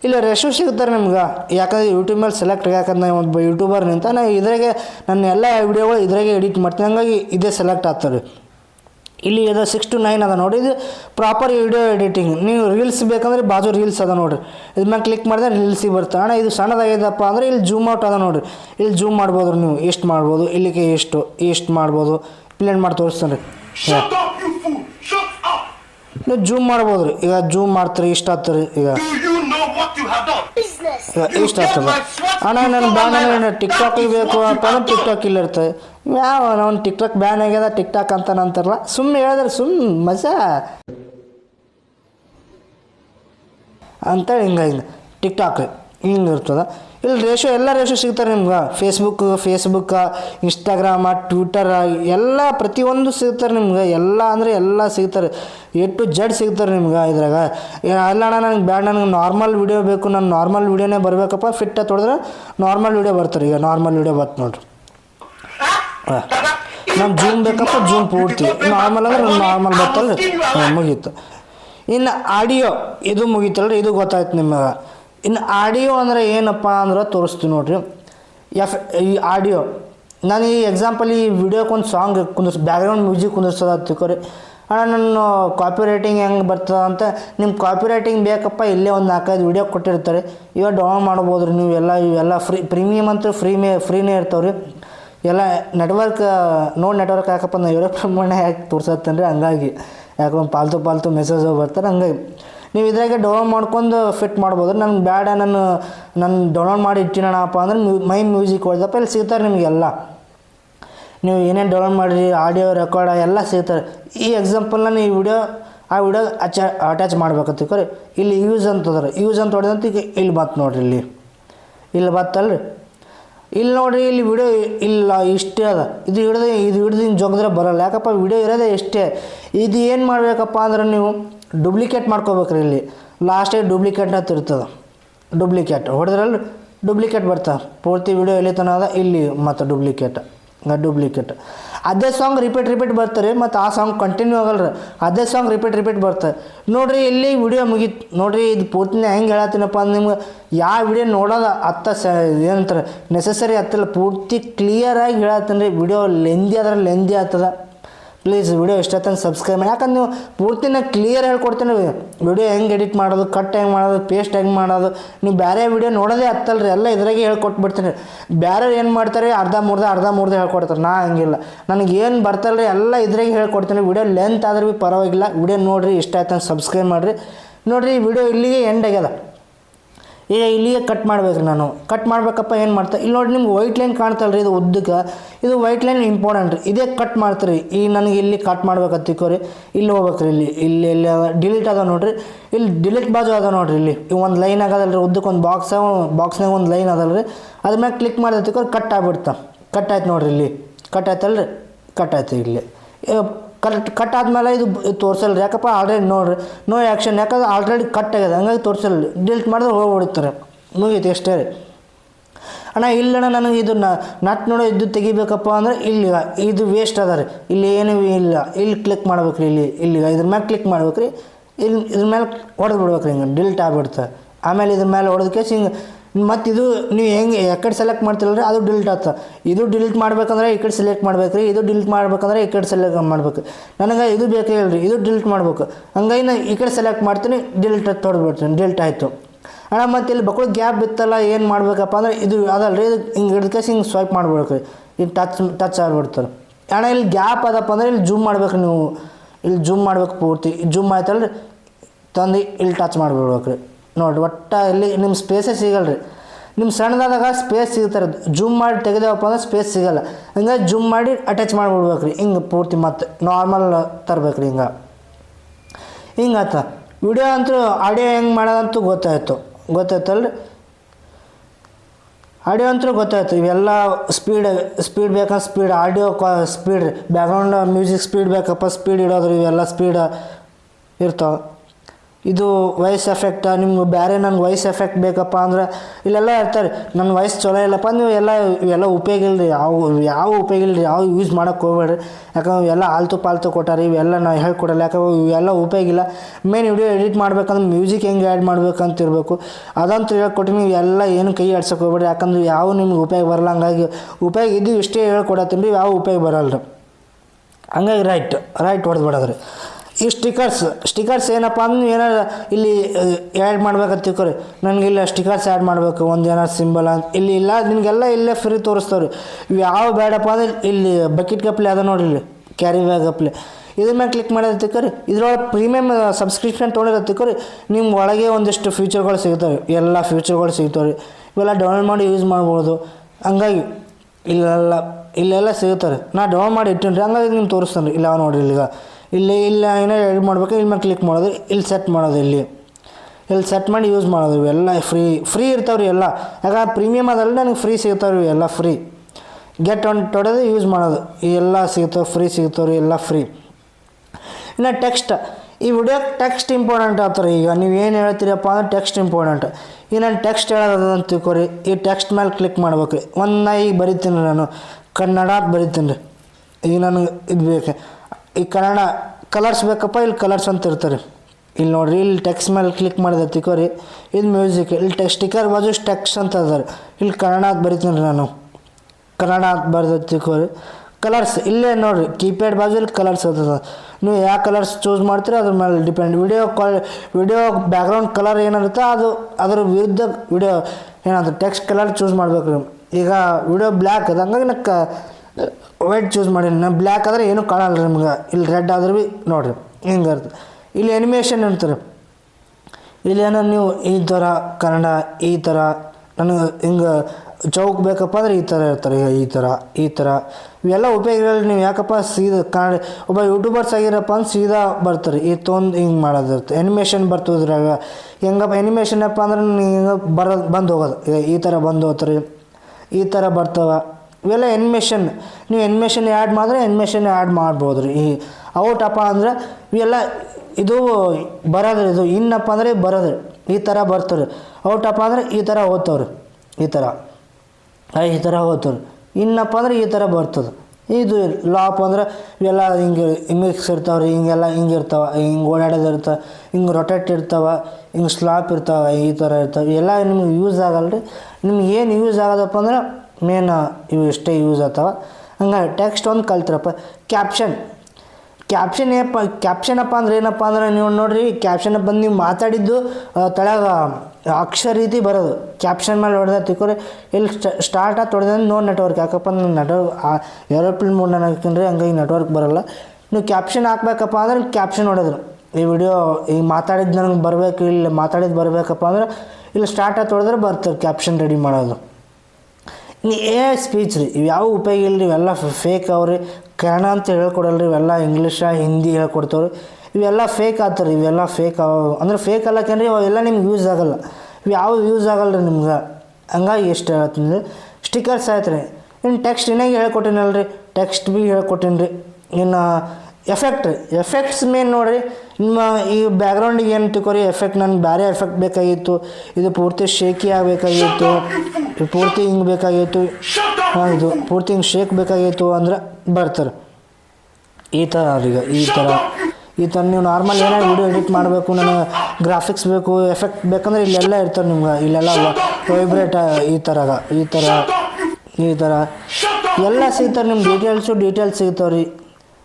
ಇಲ್ಲ ರೆಶ್ಯೂ ಸಿಗ್ತಾರೆ ನಿಮ್ಗೆ. ಯಾಕಂದ್ರೆ ಯೂಟ್ಯೂಬ್ ಮೇಲೆ ಸೆಲೆಕ್ಟ್ ಯಾಕಂದ್ರೆ ಒಬ್ಬ ಯೂಟ್ಯೂಬರ್ ನಿಂತ ನಾನು ಇದ್ರಾಗೆ, ನನ್ನ ಎಲ್ಲ ವಿಡಿಯೋಗಳು ಇದ್ರಾಗೆ ಎಡಿಟ್ ಮಾಡ್ತೀನಿ. ಹಂಗಾಗಿ ಇದೇ ಸೆಲೆಕ್ಟ್ ಆಗ್ತಾರೆ ಇಲ್ಲಿ ಇದೆ ಸಿಕ್ಸ್ ಟು ನೈನ್ ಅದ ನೋಡಿ. ಇದು ಪ್ರಾಪರ್ ವಿಡಿಯೋ ಎಡಿಟಿಂಗ್ ನೀವು ರೀಲ್ಸ್ ಬೇಕಂದ್ರೆ ಬಾಜು ರೀಲ್ಸ್ ಅದ ನೋಡ್ರಿ. ಇದನ್ನ ಕ್ಲಿಕ್ ಮಾಡಿದ್ರೆ ರೀಲ್ಸಿಗೆ ಬರ್ತದೆ. ಅಣ್ಣ ಇದು ಸಣ್ಣದಾಗಿದೆಪ್ಪ ಅಂದರೆ ಇಲ್ಲಿ ಜೂಮ್ ಔಟ್ ಅದ ನೋಡಿರಿ. ಇಲ್ಲಿ ಜೂಮ್ ಮಾಡ್ಬೋದು ನೀವು. ಎಷ್ಟು ಮಾಡ್ಬೋದು? ಇಲ್ಲಿಗೆ ಎಷ್ಟು? ಎಷ್ಟು ಮಾಡ್ಬೋದು? ಪ್ಲೇನ್ ಮಾಡಿ ತೋರಿಸ್ತಾನೆ! ನೀವು ಜೂಮ್ ಮಾಡ್ಬೋದು ರೀ ಈಗ ಜೂಮ್ ಮಾಡ್ತೀರಿ ಇಷ್ಟ ಆಗ್ತೀರಿ ಈಗ. ಇಷ್ಟ ಆಗ್ತದೆ. ಅಣ್ಣ ನನ್ನ ಬ್ಯಾನ್ ಟಿಕ್ ಟಾಕಿಗೆ ಬೇಕು ಅಂತಂದ್ರೆ ಟಿಕ್ಟಾಕ್ ಟಿಕ್ ಟಾಕ್ ಇಲ್ಲ ಇರ್ತದೆ. ಯಾವ ಅವ್ನು ಟಿಕ್ ಟಾಕ್ ಬ್ಯಾನ್ ಆಗ್ಯದ ಟಿಕ್ ಟಾಕ್ ಅಂತ ಅಂತಾರಲ್ಲ ಸುಮ್ಮನೆ ಹೇಳಿದ್ರೆ ಸುಮ್ಮನೆ ಮಜಾ. ಅಂತೇಳಿ ಹಿಂಗೆ ಹಿಂಗೆ. ಟಿಕ್ ಟಾಕ್ ಹಿಂಗೆ ಇರ್ತದೆ. ಇಲ್ಲಿ ರೇಷೋ ಎಲ್ಲ ರೇಷೋ ಸಿಗ್ತಾರೆ ನಿಮ್ಗೆ. ಫೇಸ್ಬುಕ್ ಫೇಸ್ಬುಕ್ ಇನ್ಸ್ಟಾಗ್ರಾಮ ಟ್ವಿಟರ್ ಎಲ್ಲ ಪ್ರತಿಯೊಂದು ಸಿಗ್ತಾರೆ ನಿಮ್ಗೆ. ಎಲ್ಲ ಅಂದರೆ ಎಲ್ಲ ಸಿಗ್ತಾರೆ. ಎ ಟು ಜಡ್ ಸಿಗ್ತಾರೆ ನಿಮ್ಗೆ ಇದ್ರಾಗ. ಅಲ್ಲ ಅಣ್ಣ ನನಗೆ ಬ್ಯಾಡ ನನಗೆ ನಾರ್ಮಲ್ ವೀಡಿಯೋ ಬೇಕು. ನಾನು ನಾರ್ಮಲ್ ವೀಡಿಯೋನೇ ಬರಬೇಕಪ್ಪ. ಫಿಟ್ಟ ತೊಳೆದ್ರೆ ನಾರ್ಮಲ್ ವೀಡಿಯೋ ಬರ್ತಾರೆ. ಈಗ ನಾರ್ಮಲ್ ವೀಡಿಯೋ ಬರ್ತ ನೋಡ್ರಿ. ನಮ್ಮ ಜೂಮ್ ಬೇಕಪ್ಪ ಜೂಮ್ ಪೂರ್ತಿ. ನಾರ್ಮಲ್ ಅಂದ್ರೆ ನಾರ್ಮಲ್ ಬರ್ತಲ್ಲ ಮುಗೀತು. ಇನ್ನು ಆಡಿಯೋ ಇದು ಮುಗೀತಲ್ರಿ. ಇದು ಗೊತ್ತಾಯ್ತು ನಿಮಗೆ. ಇನ್ನು ಆಡಿಯೋ ಅಂದರೆ ಏನಪ್ಪ ಅಂದ್ರೆ ತೋರಿಸ್ತೀವಿ ನೋಡ್ರಿ. ಎಫ್, ಈ ಆಡಿಯೋ. ನಾನು ಈ ಎಕ್ಸಾಂಪಲ್ ಈ ವಿಡಿಯೋಕ್ಕೆ ಒಂದು ಸಾಂಗ್ ಕುಂದಿಸ್ ಬ್ಯಾಕ್ಗ್ರೌಂಡ್ ಮ್ಯೂಸಿಕ್ ಕುಂದಿರ್ತದ ತಿಳ್ಕೊರಿ. ಅಣ್ಣ ನನ್ನ ಕಾಪಿ ರೈಟಿಂಗ್ ಹೆಂಗೆ ಬರ್ತದೆ ಅಂತ ನಿಮ್ಮ ಕಾಪಿ ರೈಟಿಂಗ್ ಬೇಕಪ್ಪ, ಇಲ್ಲೇ ಒಂದು ನಾಲ್ಕೈದು ವಿಡಿಯೋ ಕೊಟ್ಟಿರ್ತಾರೆ. ಇವಾಗ ಡೌನ್ಲೋಡ್ ಮಾಡ್ಬೋದು ರೀ ನೀವು, ಎಲ್ಲ, ಇವೆಲ್ಲ ಫ್ರೀ ಪ್ರೀಮಿಯಮ್ ಅಂತೂ ಫ್ರೀ ಮೇ ಫ್ರೀನೇ ಇರ್ತಾವೆ ರೀ ಎಲ್ಲ ನೆಟ್ವರ್ಕ್ ನೋ ನೆಟ್ವರ್ಕ್ ಯಾಕಪ್ಪ ನಾವು ಇವರ ಪ್ರಮಾಣ ಯಾಕೆ ತೋರ್ಸತ್ತೇನೆ ರೀ ಹಂಗಾಗಿ. ಯಾಕಂದ್ರೆ ಪಾಲ್ತು ಪಾಲ್ತು ಮೆಸೇಜ್ ಬರ್ತಾರೆ, ಹಂಗಾಗಿ. ನೀವು ಇದ್ರಾಗೆ ಡೌನ್ಲೋಡ್ ಮಾಡ್ಕೊಂಡು ಫಿಟ್ ಮಾಡ್ಬೋದು. ನನಗೆ ಬೇಡ ನಾನು ನಾನು ಡೌನ್ಲೋಡ್ ಮಾಡಿ ಇಟ್ಟಿನಪ್ಪ ಅಂದ್ರೆ ಮೈ ಮ್ಯೂಸಿಕ್ ಹೊಡೆದಪ್ಪ ಇಲ್ಲಿ ಸಿಗ್ತಾರೆ ನಿಮಗೆಲ್ಲ. ನೀವು ಏನೇನು ಡೌನ್ಲೋಡ್ ಮಾಡಿರಿ ಆಡಿಯೋ ರೆಕಾರ್ಡ ಎಲ್ಲ ಸಿಗ್ತಾರೆ. ಈ ಎಕ್ಸಾಂಪಲ್ನ ನೀವು ವಿಡಿಯೋ ಆ ವಿಡಿಯೋ ಅಚ ಅಟ್ಯಾಚ್ ಮಾಡ್ಬೇಕಂತ ಕರೆ ಇಲ್ಲಿ ಯೂಸ್ ಅಂತಂದ್ರೆ ಯೂಸ್ ಅಂತ ಹೊಡೆದಂತ ಈಗ ಇಲ್ಲಿ ಬತ್ತು ನೋಡ್ರಿ ಇಲ್ಲಿ. ಇಲ್ಲಿ ಬತ್ತಲ್ರಿ ಇಲ್ಲಿ ನೋಡಿರಿ, ಇಲ್ಲಿ ವಿಡಿಯೋ ಇಲ್ಲ, ಇಷ್ಟೇ ಅದ. ಇದು ಹಿಡ್ದು ಇದು ಹಿಡ್ದು ಹಿಂಗೆ ಜೋಗಿದ್ರೆ ಬರಲ್ಲ. ಯಾಕಪ್ಪ ವಿಡಿಯೋ ಇರೋದೇ ಇಷ್ಟೇ. ಇದು ಏನು ಮಾಡಬೇಕಪ್ಪ ಅಂದ್ರೆ ನೀವು ಡುಪ್ಲಿಕೇಟ್ ಮಾಡ್ಕೋಬೇಕ್ರಿ ಇಲ್ಲಿ. ಲಾಸ್ಟಿಗೆ ಡುಪ್ಲಿಕೇಟ್ ಅಂತ ಇರ್ತದೆ. ಡುಪ್ಲಿಕೇಟ್ ಹೊಡೆದ್ರಲ್ಲಿ ಡುಪ್ಲಿಕೇಟ್ ಬರ್ತವೆ ಪೂರ್ತಿ ವಿಡಿಯೋ ಎಲ್ಲಿ ತನಕ ಅದ? ಇಲ್ಲಿ ಮತ್ತು ಡುಪ್ಲಿಕೇಟ್ ಡುಪ್ಲಿಕೇಟ್ ಅದೇ ಸಾಂಗ್ ರಿಪೀಟ್ ರಿಪೀಟ್ ಬರ್ತಾರೆ ಮತ್ತು ಆ ಸಾಂಗ್ ಕಂಟಿನ್ಯೂ ಆಗಲ್ರಿ. ಅದೇ ಸಾಂಗ್ ರಿಪೀಟ್ ರಿಪೀಟ್ ಬರ್ತಾರೆ ನೋಡಿರಿ, ಇಲ್ಲಿ ವಿಡಿಯೋ ಮುಗೀತು. ನೋಡಿರಿ, ಇದು ಪೂರ್ತಿನೇ ಹೆಂಗೆ ಹೇಳತ್ತೀನಪ್ಪ ಅಂದ್ರೆ ನಿಮ್ಗೆ ಯಾವ ವಿಡಿಯೋ ನೋಡೋದು ಅತ್ತ ಸ ಏನಂತಾರೆ? ನೆಸೆಸರಿ ಹತ್ತಲ್ಲ ಪೂರ್ತಿ ಕ್ಲಿಯರಾಗಿ ಹೇಳತ್ತೀನಿ ರೀ. ವಿಡಿಯೋ ಲೆಂದಿ ಆದ್ರೆ ಲೆಂದಿ ಆಗ್ತದ. ಪ್ಲೀಸ್ ವಿಡಿಯೋ ಇಷ್ಟೊತ್ತಂಗೆ ಸಬ್ಸ್ಕ್ರೈಬ್ ಮಾಡಿ. ಯಾಕಂದ್ರೆ ನೀವು ಪೂರ್ತಿನ ಕ್ಲಿಯರ್ ಹೇಳ್ಕೊಡ್ತೀನಿ. ವಿಡಿಯೋ ಹೆಂಗೆ ಎಡಿಟ್ ಮಾಡೋದು ಕಟ್ ಹೆಂಗೆ ಮಾಡೋದು ಪೇಸ್ಟ್ ಹೆಂಗೆ ಮಾಡೋದು, ನೀವು ಬೇರೆ ವಿಡಿಯೋ ನೋಡೋದೇ ಹತ್ತಲ್ಲ ರೀ ಎಲ್ಲ ಇದ್ರಾಗೆ ಹೇಳ್ಕೊಟ್ಬಿಡ್ತೀನಿ. ಬೇರೆ ಏನು ಮಾಡ್ತಾರೆ? ಅರ್ಧ ಮೂರ್ದ ಅರ್ಧ ಮೂರ್ದ ಹೇಳ್ಕೊಡ್ತಾರೆ. ನಾ ಹಂಗಿಲ್ಲ. ನನಗೆ ಏನು ಬರ್ತಲ್ಲ ರೀ ಎಲ್ಲ ಇದ್ರಾಗೆ ಹೇಳ್ಕೊಡ್ತೀನಿ. ವಿಡಿಯೋ ಲೆಂತ್ ಆದರೂ ಭೀ ಪರವಾಗಿಲ್ಲ. ವಿಡಿಯೋ ನೋಡಿರಿ, ಇಷ್ಟ ಆಯ್ತು ಅಂತ ಸಬ್ಸ್ಕ್ರೈಬ್ ಮಾಡಿರಿ. ನೋಡಿರಿ ವಿಡಿಯೋ ಇಲ್ಲಿಗೆ ಎಂಡ್ ಆಗ್ಯದ. ಈಗ ಇಲ್ಲಿಗೆ ಕಟ್ ಮಾಡ್ಬೇಕು ನಾನು. ಕಟ್ ಮಾಡಬೇಕಪ್ಪ, ಏನು ಮಾಡ್ತಾ? ಇಲ್ಲಿ ನೋಡಿ ನಿಮ್ಗೆ ವೈಟ್ ಲೈನ್ ಕಾಣ್ತಲ್ಲ ರೀ ಇದು ಉದ್ದಕ್ಕೆ. ಇದು ವೈಟ್ ಲೈನ್ ಇಂಪಾರ್ಟೆಂಟ್ ರೀ. ಇದೇ ಕಟ್ ಮಾಡ್ತೀರಿ. ಈ ನನಗೆ ಇಲ್ಲಿ ಕಟ್ ಮಾಡ್ಬೇಕತ್ತಿಕೋರಿ ಇಲ್ಲಿ ಹೋಗ್ಬೇಕ್ರಿ ಇಲ್ಲಿ. ಇಲ್ಲಿ ಇಲ್ಲಿ ಡಿಲೀಟ್ ಅದ ನೋಡ್ರಿ. ಇಲ್ಲಿ ಡಿಲೀಟ್ ಬಾಜು ಅದ ನೋಡ್ರಿ ಇಲ್ಲಿ. ಒಂದು ಲೈನ್ ಆಗದಲ್ಲ ರೀ ಉದ್ದಕ್ಕೆ ಒಂದು ಬಾಕ್ಸ್ ಬಾಕ್ಸ್ನಾಗ ಒಂದು ಲೈನ್ ಅದಲ್ಲ ರೀ ಅದ್ರ ಮ್ಯಾಗ ಕ್ಲಿಕ್ ಮಾಡಿದ ತಿಕೋರಿ ಕಟ್ ಆಗ್ಬಿಡ್ತಾ. ಕಟ್ ಆಯ್ತು ನೋಡ್ರಿ ಇಲ್ಲಿ. ಕಟ್ ಆಯ್ತಲ್ರಿ? ಕಟ್ ಆಯ್ತು ಇಲ್ಲಿ. ಕರೆಕ್ಟ್ ಕಟ್ ಆದಮೇಲೆ ಇದು ತೋರಿಸಲ್ಲ ಯಾಕಪ್ಪ? ಆಲ್ರೆಡಿ ನೋಡ್ರಿ. ನೋ ಆ್ಯಕ್ಷನ್ ಯಾಕಂದ್ರೆ ಆಲ್ರೆಡಿ ಕಟ್ ಆಗಿದೆ. ಹಂಗಾಗಿ ತೋರಿಸಲ್ಲ ಡಿಲೀಟ್ ಮಾಡಿದ್ರೆ ಹೋಗಿ ಹೊಡಿತಾರೆ ಮುಗೀತು ಎಷ್ಟೇ ರೀ. ಅಣ್ಣ ಇಲ್ಲಣ್ಣ ನನಗೆ ಇದು ನಟ್ ನೋಡೋ ಇದು ತೆಗಿಬೇಕಪ್ಪ ಅಂದ್ರೆ ಇಲ್ಲಿ ಇದು ವೇಸ್ಟ್ ಅದ ರೀ. ಇಲ್ಲಿ ಏನೂ ಇಲ್ಲ. ಇಲ್ಲಿ ಕ್ಲಿಕ್ ಮಾಡ್ಬೇಕು ರೀ ಇಲ್ಲಿ ಇಲ್ಲಿ ಇದ್ರ ಮ್ಯಾಲೆ ಕ್ಲಿಕ್ ಮಾಡ್ಬೇಕು ರೀ ಇಲ್ಲಿ ಇದ್ರ ಮೇಲೆ ಹೊಡೆದು ಬಿಡ್ಬೇಕು ರೀ ಹಿಂಗೆ. ಡಿಲ್ಟ್ ಆಗಿಬಿಡ್ತಾರೆ ಆಮೇಲೆ ಇದ್ರ ಮೇಲೆ ಹೊಡೆದಕ್ಕೆ ಹಿಂಗೆ ಮತ್ತು ಇದು ನೀವು ಹೆಂಗೆ ಯಾಕಡೆ ಸೆಲೆಕ್ಟ್ ಮಾಡ್ತಿರಲ್ರಿ, ಅದು ಡಿಲೀಟ್ ಆಗ್ತದೆ ಇದು ಡಿಲೀಟ್ ಮಾಡ್ಬೇಕಂದ್ರೆ ಈ ಕಡೆ ಸೆಲೆಕ್ಟ್ ಮಾಡ್ಬೇಕು ರೀ ಇದು ಡಿಲೀಟ್ ಮಾಡ್ಬೇಕಂದ್ರೆ ಈ ಕಡೆ ಸೆಲೆಕ್ಟ್ ಮಾಡ್ಬೇಕು. ನನಗೆ ಇದು ಬೇಕು ರೀ ಇದು ಡಿಲೀಟ್ ಮಾಡ್ಬೇಕು. ಹಂಗಾಗಿ ನಾನು ಈ ಕಡೆ ಸೆಲೆಕ್ಟ್ ಮಾಡ್ತೀನಿ ಡಿಲೀಟ್ ತೊಡೆದ್ಬಿಡ್ತೀನಿ ಡಿಲೀಟ್ ಆಯಿತು. ಅಣ್ಣ, ಮತ್ತು ಇಲ್ಲಿ ಬಕ್ಕಳು ಗ್ಯಾಪ್ ಬಿತ್ತಲ್ಲ, ಏನು ಮಾಡ್ಬೇಕಪ್ಪ ಅಂದ್ರೆ ಇದು ಅದಲ್ಲ ರೀ ಇದು ಹಿಂಗೆ ಹಿಡ್ಕೇಸಿ ಹಿಂಗೆ ಸ್ವೈಪ್ ಮಾಡ್ಬೇಕು ರೀ ಟಚ್ ಟಚ್ ಆಗ್ಬಿಡ್ತಾರೆ ಅಣ್ಣ, ಇಲ್ಲಿ ಗ್ಯಾಪ್ ಅದಪ್ಪ ಅಂದ್ರೆ ಇಲ್ಲಿ ಜೂಮ್ ಮಾಡ್ಬೇಕು ನೀವು. ಇಲ್ಲಿ ಜೂಮ್ ಮಾಡ್ಬೇಕು ಪೂರ್ತಿ. ಜೂಮ್ ಆಯ್ತಲ್ಲ ತಂದು ಇಲ್ಲಿ ಟಚ್ ಮಾಡಿಬಿಡ್ಬೇಕು ರೀ ನೋಡಿರಿ, ಒಟ್ಟು ಇಲ್ಲಿ ನಿಮ್ಮ ಸ್ಪೇಸೇ ಸಿಗಲ್ಲ ರೀ ನಿಮ್ಮ ಸಣ್ಣದಾದಾಗ ಸ್ಪೇಸ್ ಸಿಗ್ತಾರೆ. ಜೂಮ್ ಮಾಡಿ ತೆಗೆದೇವಪ್ಪ ಅಂದ್ರೆ ಸ್ಪೇಸ್ ಸಿಗಲ್ಲ. ಹಂಗಾಗಿ ಜೂಮ್ ಮಾಡಿ ಅಟ್ಯಾಚ್ ಮಾಡಿಬಿಡ್ಬೇಕು ರೀ ಹಿಂಗೆ ಪೂರ್ತಿ ಮತ್ತೆ ನಾರ್ಮಲ್ ತರ್ಬೇಕು ರೀ ಹಿಂಗೆ ಆತ. ವಿಡಿಯೋ ಅಂತೂ ಆಡಿಯೋ ಹೆಂಗೆ ಮಾಡೋದಂತೂ ಗೊತ್ತಾಯ್ತು. ಗೊತ್ತಾಯ್ತಲ್ರಿ? ಆಡಿಯೋ ಅಂತೂ ಗೊತ್ತಾಯ್ತು. ಇವೆಲ್ಲ ಸ್ಪೀಡ್ ಸ್ಪೀಡ್ ಬೇಕಂದ್ರೆ ಸ್ಪೀಡ್ ಆಡಿಯೋ ಕ್ವಾ ಸ್ಪೀಡ್ ಬ್ಯಾಕ್ಗ್ರೌಂಡ್ ಮ್ಯೂಸಿಕ್ ಸ್ಪೀಡ್ ಬೇಕಪ್ಪ ಸ್ಪೀಡ್ ಇಡೋದ್ರಿ ಇವೆಲ್ಲ ಸ್ಪೀಡ್ ಇರ್ತಾವೆ. ಇದು ವಾಯ್ಸ್ ಎಫೆಕ್ಟ್ ನಿಮ್ಗೆ ಬೇರೆ ನನಗೆ ವಾಯ್ಸ್ ಎಫೆಕ್ಟ್ ಬೇಕಪ್ಪ ಅಂದ್ರೆ ಇಲ್ಲೆಲ್ಲ ಇರ್ತಾರೆ. ನನ್ನ ವಾಯ್ಸ್ ಚಲೋ ಇಲ್ಲಪ್ಪ, ನೀವು ಎಲ್ಲ, ಇವೆಲ್ಲ ಉಪಯೋಗ ಇಲ್ರಿ. ಯಾವ ಯಾವ ಉಪಯೋಗ ಇಲ್ರಿ? ಯಾವ ಯೂಸ್ ಮಾಡೋಕ್ಕೆ ಹೋಗ್ಬೇಡ್ರಿ. ಯಾಕಂದ್ರೆ ಎಲ್ಲ ಆಲ್ತು ಪಾಲ್ತು ಕೊಟ್ಟಾರೆ, ಇವೆಲ್ಲ ನಾವು ಹೇಳ್ಕೊಡಲ್ಲ. ಯಾಕಂದ್ರೆ ಇವೆಲ್ಲ ಉಪಯೋಗ ಇಲ್ಲ. ಮೇನ್ ವಿಡಿಯೋ ಎಡಿಟ್ ಮಾಡ್ಬೇಕಂದ್ರೆ ಮ್ಯೂಸಿಕ್ ಹೆಂಗೆ ಆ್ಯಡ್ ಮಾಡ್ಬೇಕಂತ ಇರಬೇಕು. ಅದಂತೂ ಹೇಳ್ಕೊಟ್ಟು ನೀವು ಎಲ್ಲ ಏನು ಕೈ ಆಡ್ಸೋಕೆ ಹೋಗ್ಬೇಡ್ರಿ. ಯಾಕಂದ್ರೆ ಯಾವ ನಿಮ್ಗೆ ಉಪಯೋಗ ಬರಲ್ಲ. ಹಂಗಾಗಿ ಉಪಯೋಗ ಇದ್ದು ಇಷ್ಟೇ ಹೇಳ್ಕೊಡತ್ತೀನಿ ರೀ, ಯಾವ ಉಪಯೋಗ ಬರಲ್ಲ ರೀ ಹಂಗಾಗಿ ರೈಟ್ ರೈಟ್ ಹೊಡೆದು ಬಿಡೋದ್ರಿ. ಈ ಸ್ಟಿಕರ್ಸ್ ಸ್ಟಿಕರ್ಸ್ ಏನಪ್ಪ ಅಂದ್ರೆ ಏನಾರು ಇಲ್ಲಿ ಆ್ಯಡ್ ಮಾಡ್ಬೇಕಂತ ತಿಳ್ಕೊರಿ. ನನಗೆ ಇಲ್ಲ ಸ್ಟಿಕರ್ಸ್ ಆ್ಯಡ್ ಮಾಡಬೇಕು, ಒಂದು ಏನಾರು ಸಿಂಬಲ್ ಅಂತ. ಇಲ್ಲಿ ಇಲ್ಲ ನಿಮಗೆಲ್ಲ ಇಲ್ಲೇ ಫ್ರೀ ತೋರಿಸ್ತಾರೆ ಇವು ಯಾವ ಬೇಡಪ್ಪ ಅಂದ್ರೆ ಇಲ್ಲಿ ಬಕೆಟ್ ಕಪ್ಲೆ ಅದ ನೋಡಿರಿ ಇಲ್ಲಿ ಕ್ಯಾರಿ ಬ್ಯಾಗ್ ಕಪ್ಲೆ ಇದ್ರ ಮೇಲೆ ಕ್ಲಿಕ್ ಮಾಡೋದು ತಿಳ್ಕೊರಿ. ಇದ್ರೊಳಗೆ ಪ್ರೀಮಿಯಮ್ ಸಬ್ಸ್ಕ್ರಿಪ್ಷನ್ ತೊಗೊಂಡಿರೋ ತಿಳ್ಕೊರಿ. ನಿಮ್ಮ ಒಳಗೆ ಒಂದಿಷ್ಟು ಫ್ಯೂಚರ್ಗಳು ಸಿಗ್ತವೆ ಎಲ್ಲ ಫ್ಯೂಚರ್ಗಳು ಸಿಗ್ತಾವೆ ಇವೆಲ್ಲ ಡೌನ್ಲೋಡ್ ಮಾಡಿ ಯೂಸ್ ಮಾಡ್ಬೋದು. ಹಂಗಾಗಿ ಇಲ್ಲೆಲ್ಲ ಇಲ್ಲೆಲ್ಲ ಸಿಗುತ್ತಾರೆ ನಾ ಡೌನ್ಲೋಡ್ ಮಾಡಿ ಇಟ್ಟಿನಿ ರೀ ಹಂಗಾಗಿ ನಿಮ್ಗೆ ತೋರಿಸ್ತಾನೆ ರೀ ಇಲ್ಲ ನೋಡಿರಿ ಇಲ್ಲಿಗ. ಇಲ್ಲಿ, ಇಲ್ಲ, ಏನೋ ಎಡ್ ಮಾಡಬೇಕು ಇಲ್ಲಿ ಮೇಲೆ ಕ್ಲಿಕ್ ಮಾಡೋದು ಇಲ್ಲಿ ಸೆಟ್ ಮಾಡೋದು ಇಲ್ಲಿ. ಇಲ್ಲಿ ಸೆಟ್ ಮಾಡಿ ಯೂಸ್ ಮಾಡೋದು ಇವೆಲ್ಲ ಫ್ರೀ ಫ್ರೀ ಇರ್ತಾವ್ರಿ ಎಲ್ಲ. ಯಾಕಂದ್ರೆ ಪ್ರೀಮಿಯಮ್ ಅದಲ್ಲ ನನಗೆ ಫ್ರೀ ಸಿಗ್ತಾವ್ರಿ ಎಲ್ಲ ಫ್ರೀ ಗೆಟ್ ಒನ್ ತೊಡೋದು ಯೂಸ್ ಮಾಡೋದು. ಎಲ್ಲ ಸಿಗ್ತಾವೆ ಫ್ರೀ ಸಿಗ್ತಾವ್ರಿ, ಎಲ್ಲ ಫ್ರೀ ಇನ್ನು ಟೆಕ್ಸ್ಟ್ ಈ ವಿಡಿಯೋ ಟೆಕ್ಸ್ಟ್ ಇಂಪಾರ್ಟೆಂಟ್ ಆಗ್ತಾರೆ ಈಗ. ನೀವು ಏನು ಹೇಳ್ತೀರಪ್ಪ ಅಂದ್ರೆ ಟೆಕ್ಸ್ಟ್ ಇಂಪಾರ್ಟೆಂಟ್ ಈಗ ನಾನು ಟೆಕ್ಸ್ಟ್ ಹೇಳೋದಂತ ಅಂತ ತಿಳ್ಕೊರಿ. ಈ ಟೆಕ್ಸ್ಟ್ ಮೇಲೆ ಕ್ಲಿಕ್ ಮಾಡ್ಬೇಕು. ರೀ ಒಂದು ಈಗ ಬರಿತೀನಿ ನಾನು. ಕನ್ನಡ ಬರಿತೀನಿ. ರೀ ಈಗ ನನಗೆ ಇದು ಬೇಕು. ಈ ಕನ್ನಡ ಕಲರ್ಸ್ ಬೇಕಪ್ಪ, ಇಲ್ಲಿ ಕಲರ್ಸ್ ಅಂತ ಇರ್ತಾರೆ. ಇಲ್ಲಿ ನೋಡ್ರಿ, ಇಲ್ಲಿ ಟೆಕ್ಸ್ಟ್ ಮೇಲೆ ಕ್ಲಿಕ್ ಮಾಡಿದ ತಿಕೋರಿ ಇದು ಮ್ಯೂಸಿಕ್ ಇಲ್ಲಿ ಟೆಕ್ಸ್ಟ್ ಸ್ಟಿಕರ್ ಬಾಜು ಟೆಕ್ಸ್ ಅಂತ ಅದಾರೆ. ಇಲ್ಲಿ ಕನ್ನಡ ಅಂತ ಬರಿತೀನಿ ನಾನು. ಕನ್ನಡ ಅಂತ ಬರೆದ ತಿಕೋರಿ ಕಲರ್ಸ್ ಇಲ್ಲೇ ನೋಡಿರಿ ಕೀಪ್ಯಾಡ್ ಬಾಜು ಇಲ್ಲಿ ಕಲರ್ಸ್ ಇರ್ತದೆ ನೀವು ಯಾವ ಕಲರ್ಸ್ ಚೂಸ್ ಮಾಡ್ತೀರಿ, ಅದ್ರ ಮೇಲೆ depend video call video background colour ಏನಿರುತ್ತೆ ಅದು, ಅದ್ರ ವಿರುದ್ಧ ವಿಡಿಯೋ ಏನಂತ ಟೆಕ್ಸ್ಟ್ ಕಲರ್ ಚೂಸ್ ಮಾಡ್ಬೇಕು ಈಗ ವಿಡಿಯೋ ಬ್ಲ್ಯಾಕ್ ಅದು ಹಂಗಾಗಿ ನಾ ವೈಟ್ ಚೂಸ್ ಮಾಡೀನಿ ನಾನು ಬ್ಲ್ಯಾಕ್ ಆದರೆ ಏನೂ ಕಾಣಲ್ಲ ನಿಮ್ಗೆ. ಇಲ್ಲಿ ರೆಡ್ ಆದ್ರೂ ಭೀ ನೋಡಿರಿ, ಹಿಂಗೆ ಇರ್ತದೆ. ಇಲ್ಲಿ ಎನಿಮೇಷನ್ ಅಂತಾರೆ. ಇಲ್ಲಿ ಏನೋ ನೀವು ಈ ಥರ ಕನ್ನಡ, ಈ ಥರ, ನನಗೆ ಹಿಂಗೆ ಚೌಕ್ ಬೇಕಪ್ಪ ಅಂದರೆ ಈ ಥರ ಇರ್ತಾರೆ, ಈ ಥರ ಈ ಥರ. ಇವೆಲ್ಲ ಉಪಯೋಗಗಳು ನೀವು ಯಾಕಪ್ಪ ಸೀದಾ ಕನ್ನಡ, ಒಬ್ಬ ಯೂಟ್ಯೂಬರ್ಸ್ ಆಗಿರಪ್ಪ ಅಂದ್ರೆ ಸೀದಾ ಬರ್ತಾರೆ. ಈ ತೊಂದು ಹಿಂಗೆ ಮಾಡೋದಿರುತ್ತೆ ಎನಿಮೇಷನ್ ಬರ್ತದ್ರಾಗ ಹೆಂಗಪ್ಪ ಎನಿಮೇಷನ್ ಅಪ್ಪ ಅಂದ್ರೆ ಹಿಂಗೆ ಬರೋದು ಬಂದು ಹೋಗೋದು. ಈ ಥರ ಬಂದು ಹೋಗ್ತಾರೆ, ಈ ಥರ ಬರ್ತಾವ. ಇವೆಲ್ಲ ಎನ್ಮೇಷನ್. ನೀವು ಎನ್ಮೇಷನ್ ಆ್ಯಡ್ ಮಾಡಿದ್ರೆ ಎನ್ಮೇಷನ್ ಆ್ಯಡ್ ಮಾಡ್ಬೋದು ರೀ. ಈ ಔಟಪ್ಪ ಅಂದ್ರೆ ಇವೆಲ್ಲ ಇದು ಬರೋದು ಇದು ಇನ್ನಪ್ಪ ಅಂದರೆ ಬರೋದು ಈ ಥರ ಬರ್ತವ್ರಿ. ಔಟಪ್ಪ ಅಂದ್ರೆ ಈ ಥರ ಓದ್ತವ್ರಿ. ಈ ಥರ. ಐ ಈ ಥರ ಓದ್ತವ್ರಿ. ಇನ್ನಪ್ಪ ಅಂದ್ರೆ ಈ ಥರ ಬರ್ತದೆ. ಇದು ಲಾಪ್ ಅಂದ್ರೆ ಇವೆಲ್ಲ ಹಿಂಗೆ ಮಿಕ್ಸ್ ಇರ್ತಾವೆ ರೀ ಹಿಂಗೆಲ್ಲ ಹಿಂಗೆ ಇರ್ತಾವೆ. ಹಿಂಗೆ ಓಡಾಡೋದು ಇರ್ತಾವೆ. ಹಿಂಗೆ ರೊಟೇಟ್ ಇರ್ತಾವೆ. ಹಿಂಗೆ ಸ್ಲಾಪ್ ಇರ್ತಾವೆ. ಈ ಥರ ಇರ್ತಾವೆ. ಎಲ್ಲ ನಿಮ್ಗೆ ಯೂಸ್ ಆಗಲ್ಲ ರೀ ನಿಮ್ಗೆ ಏನು ಯೂಸ್ ಆಗೋದಪ್ಪ ಅಂದ್ರೆ ಮೇನ್ ಇವು ಇಷ್ಟೇ ಯೂಸ್ ಆಗ್ತಾವ. ಹಂಗೆ ಟೆಕ್ಸ್ಟ್ ಒಂದು ಕಲ್ತ್ರಪ್ಪ ಕ್ಯಾಪ್ಷನ್ ಕ್ಯಾಪ್ಷನ್ ಏನಪ್ಪ ಕ್ಯಾಪ್ಷನ್ ಅಪ್ಪ ಅಂದ್ರೆ ಏನಪ್ಪ ಅಂದ್ರೆ ನೀವು ನೋಡ್ರಿ ಕ್ಯಾಪ್ಷನ್ ಬಂದು ನೀವು ಮಾತಾಡಿದ್ದು ತಳಗ ಅಕ್ಷರ ರೀತಿ ಬರೋದು. ಕ್ಯಾಪ್ಷನ್ ಮೇಲೆ ಹೊಡೆದ ತಿಕ್ಕೋರಿ ಇಲ್ಲಿ ಸ್ಟಾರ್ಟ್ ಆಗಿ ಹೊಡೆದ ನೋ ನೆಟ್ವರ್ಕ್ ಯಾಕಪ್ಪ ಅಂದ್ರೆ ನೆಟ್ವರ್ಕ್ ಏರೋಪ್ಲೇನ್ ಮೂರು ನಾನು ಹಾಕಿನ್ರಿ, ಹಂಗಾಗಿ ನೆಟ್ವರ್ಕ್ ಬರೋಲ್ಲ. ನೀವು ಕ್ಯಾಪ್ಷನ್ ಹಾಕ್ಬೇಕಪ್ಪ ಅಂದ್ರೆ ಕ್ಯಾಪ್ಷನ್ ಹೊಡೆದ್ರು ಈ ವಿಡಿಯೋ ಈಗ ಮಾತಾಡಿದ್ದು ನನಗೆ ಬರಬೇಕು, ಇಲ್ಲಿ ಮಾತಾಡಿದ್ದು ಬರಬೇಕಪ್ಪ ಅಂದ್ರೆ, ಇಲ್ಲಿ ಸ್ಟಾರ್ಟ್ ಆಗಿ ತೊಡೆದ್ರೆ ಬರ್ತಾರೆ ಕ್ಯಾಪ್ಷನ್ ರೆಡಿ ಮಾಡೋದು. ಇನ್ನು ಎ ಸ್ಪೀಚ್ ರೀ, ಇವು ಯಾವ ಉಪಯೋಗ ಇಲ್ಲ ರೀ ಇವೆಲ್ಲ ಫೇಕ್ ಅವ್ರಿ. ಕನ್ನಡ ಅಂತ ಹೇಳ್ಕೊಡಲ್ಲ ರೀ ಇವೆಲ್ಲ ಇಂಗ್ಲೀಷ, ಹಿಂದಿ ಹೇಳ್ಕೊಡ್ತವ್ರು. ಇವೆಲ್ಲ ಫೇಕ್ ಆಗ್ತಾರೆ ಇವೆಲ್ಲ ಫೇಕ್ ಅಂದ್ರೆ ಫೇಕ್ ಅಲ್ಲಕೇನ್ರಿ, ಅವೆಲ್ಲ ನಿಮ್ಗೆ ಯೂಸ್ ಆಗಲ್ಲ. ಇವು ಯಾವ ಯೂಸ್ ಆಗಲ್ಲ ರೀ ನಿಮ್ಗೆ? ಹಂಗಾಗಿ ಎಷ್ಟು ಹೇಳ್ತೀನಿ ಸ್ಟಿಕರ್ಸ್ ಆಯ್ತು ರೀ ಇನ್ನು ಟೆಕ್ಸ್ಟ್ ಇನ್ನಾಗೆ ಹೇಳ್ಕೊಟ್ಟಿನಲ್ಲ ರೀ ಟೆಕ್ಸ್ಟ್ ಭೀ ಹೇಳ್ಕೊಟ್ಟೀನಿ ರೀ ಇನ್ನು ಎಫೆಕ್ಟ್ ಎಫೆಕ್ಟ್ಸ್ ಮೇನ್ ನೋಡಿರಿ ನಿಮ್ಮ ಈ ಬ್ಯಾಕ್ಗ್ರೌಂಡಿಗೆ ಏನು ತಿಳ್ಕೊರಿ? ಎಫೆಕ್ಟ್ ನನಗೆ ಬೇರೆ ಎಫೆಕ್ಟ್ ಬೇಕಾಗಿತ್ತು ಇದು ಪೂರ್ತಿ ಶೇಕಿ ಆಗಬೇಕಾಗಿತ್ತು ಪೂರ್ತಿ ಹಿಂಗೆ ಬೇಕಾಗಿತ್ತು. ಹಾಂ ಇದು ಪೂರ್ತಿ ಹಿಂಗೆ ಶೇಕ್ ಬೇಕಾಗಿತ್ತು ಅಂದ್ರೆ ಬರ್ತಾರೆ. ಈ ಥರ ಈಗ ಈ ಥರ ಈ ಥರ ನೀವು ನಾರ್ಮಲ್ ಏನಾದ್ರು ವೀಡಿಯೋ ಎಡಿಟ್ ಮಾಡಬೇಕು ನನಗೆ ಗ್ರಾಫಿಕ್ಸ್ ಬೇಕು ಎಫೆಕ್ಟ್ ಬೇಕಂದ್ರೆ ಇಲ್ಲೆಲ್ಲ ಇರ್ತಾರೆ ನಿಮ್ಗೆ ಇಲ್ಲೆಲ್ಲ ವೈಬ್ರೇಟ್ ಈ ಥರ ಈ ಥರ ಈ ಥರ ಎಲ್ಲ ಸಿಗ್ತಾರೆ ನಿಮ್ಮ ಡೀಟೇಲ್ಸು ಡೀಟೇಲ್ಸ್ ಸಿಗ್ತಾವೆ ರೀ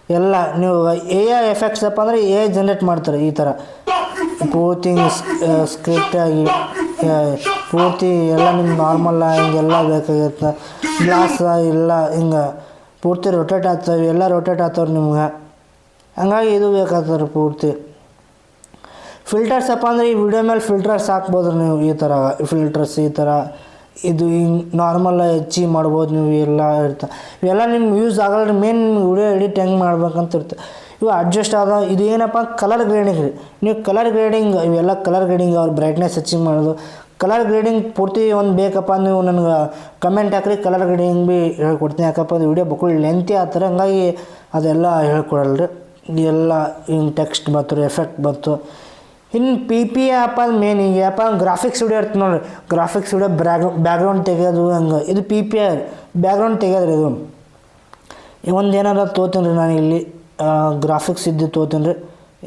ಎಲ್ಲ ನೀವು ಎ ಐ ಎಫೆಕ್ಟ್ಸ್ ಅಪ್ಪ ಅಂದರೆ ಎ ಐ ಜನ್ರೇಟ್ ಮಾಡ್ತಾರೆ ಈ ಥರ ಪೂರ್ತಿ ಸ್ಕ್ರಿಪ್ಟ್ ಆಗಿ ಪೂರ್ತಿ ಎಲ್ಲ ನಿಮ್ಗೆ ನಾರ್ಮಲ್ ಹಿಂಗೆಲ್ಲ ಬೇಕಾಗಿರುತ್ತೆ. ಗ್ಲಾಸ್ ಎಲ್ಲ ಹಿಂಗೆ ಪೂರ್ತಿ ರೊಟೇಟ್ ಆಗ್ತವೆ, ಎಲ್ಲ ರೊಟೇಟ್ ಆಗ್ತವ್ರು ನಿಮ್ಗೆ. ಹಂಗಾಗಿ ಇದು ಬೇಕಾಗ್ತಾರೆ ಪೂರ್ತಿ. ಫಿಲ್ಟರ್ಸ್ ಅಪ್ಪ ಅಂದರೆ ಈ ವಿಡಿಯೋ ಮೇಲೆ ಫಿಲ್ಟರ್ಸ್ ಹಾಕ್ಬೋದು ನೀವು ಈ ಥರ ಫಿಲ್ಟರ್ಸ್ ಈ ಥರ ಇದು ಹಿಂಗೆ ನಾರ್ಮಲ್ ಹೆಚ್ಚಿ ಮಾಡ್ಬೋದು ನೀವು ಎಲ್ಲ ಇರ್ತ ಇವೆಲ್ಲ ನಿಮ್ಗೆ ಯೂಸ್ ಆಗಲ್ಲ ಮೇನ್ ವಿಡಿಯೋ ಎಡಿಟ್ ಹೆಂಗೆ ಮಾಡ್ಬೇಕಂತ ಇರುತ್ತೆ ಇವು ಅಡ್ಜಸ್ಟ್ ಆದ ಇದು ಏನಪ್ಪ ಕಲರ್ ಗ್ರೇಡಿಂಗ್ ರೀ. ನೀವು ಕಲರ್ ಗ್ರೇಡಿಂಗ್ ಇವೆಲ್ಲ ಕಲರ್ ಗ್ರೇಡಿಂಗ್ ಅವ್ರ ಬ್ರೈಟ್ನೆಸ್ ಹೆಚ್ಚಿಗೆ ಮಾಡೋದು. ಕಲರ್ ಗ್ರೇಡಿಂಗ್ ಪೂರ್ತಿ ಒಂದು ಬೇಕಪ್ಪ ನೀವು ನನಗೆ ಕಮೆಂಟ್ ಹಾಕ್ರಿ ಕಲರ್ ಗ್ರೇಡಿಂಗ್ ಭೀ ಹೇಳ್ಕೊಡ್ತೀನಿ. ಯಾಕಪ್ಪ ಅದು ವಿಡಿಯೋ ಬಕ್ಕಳು ಲೆಂತಿ ಆಗ್ತಾರೆ ಹಂಗಾಗಿ ಅದೆಲ್ಲ ಹೇಳ್ಕೊಡಲ್ಲ ರೀ ಎಲ್ಲ ಹಿಂಗೆ ಟೆಕ್ಸ್ಟ್ ಬಂತು ಎಫೆಕ್ಟ್ ಬಂತು. ಇನ್ನು ಪಿ ಪಿ ಆ್ಯಪ್ ಅದು ಮೇನ್ ಈಗ ಆ್ಯಪ್ ಗ್ರಾಫಿಕ್ಸ್ ವಿಡಿಯೋ ಇರ್ತದೆ ನೋಡಿರಿ. ಗ್ರಾಫಿಕ್ಸ್ ವಿಡಿಯೋ ಬ್ಯಾಗ್ ಬ್ಯಾಗ್ರೌಂಡ್ ತೆಗೆಯೋದು ಹಂಗೆ. ಇದು ಪಿ ಪಿ ಆರ್ ಬ್ಯಾಕ್ಗ್ರೌಂಡ್ ತೆಗೆಯೋದ್ರಿ ಇದು. ಒಂದು ಏನಾರ ತೋತೀನಿ ರೀ ನಾನು ಇಲ್ಲಿ. ಗ್ರಾಫಿಕ್ಸ್ ಇದ್ದು ತೋತೀನಿ ರೀ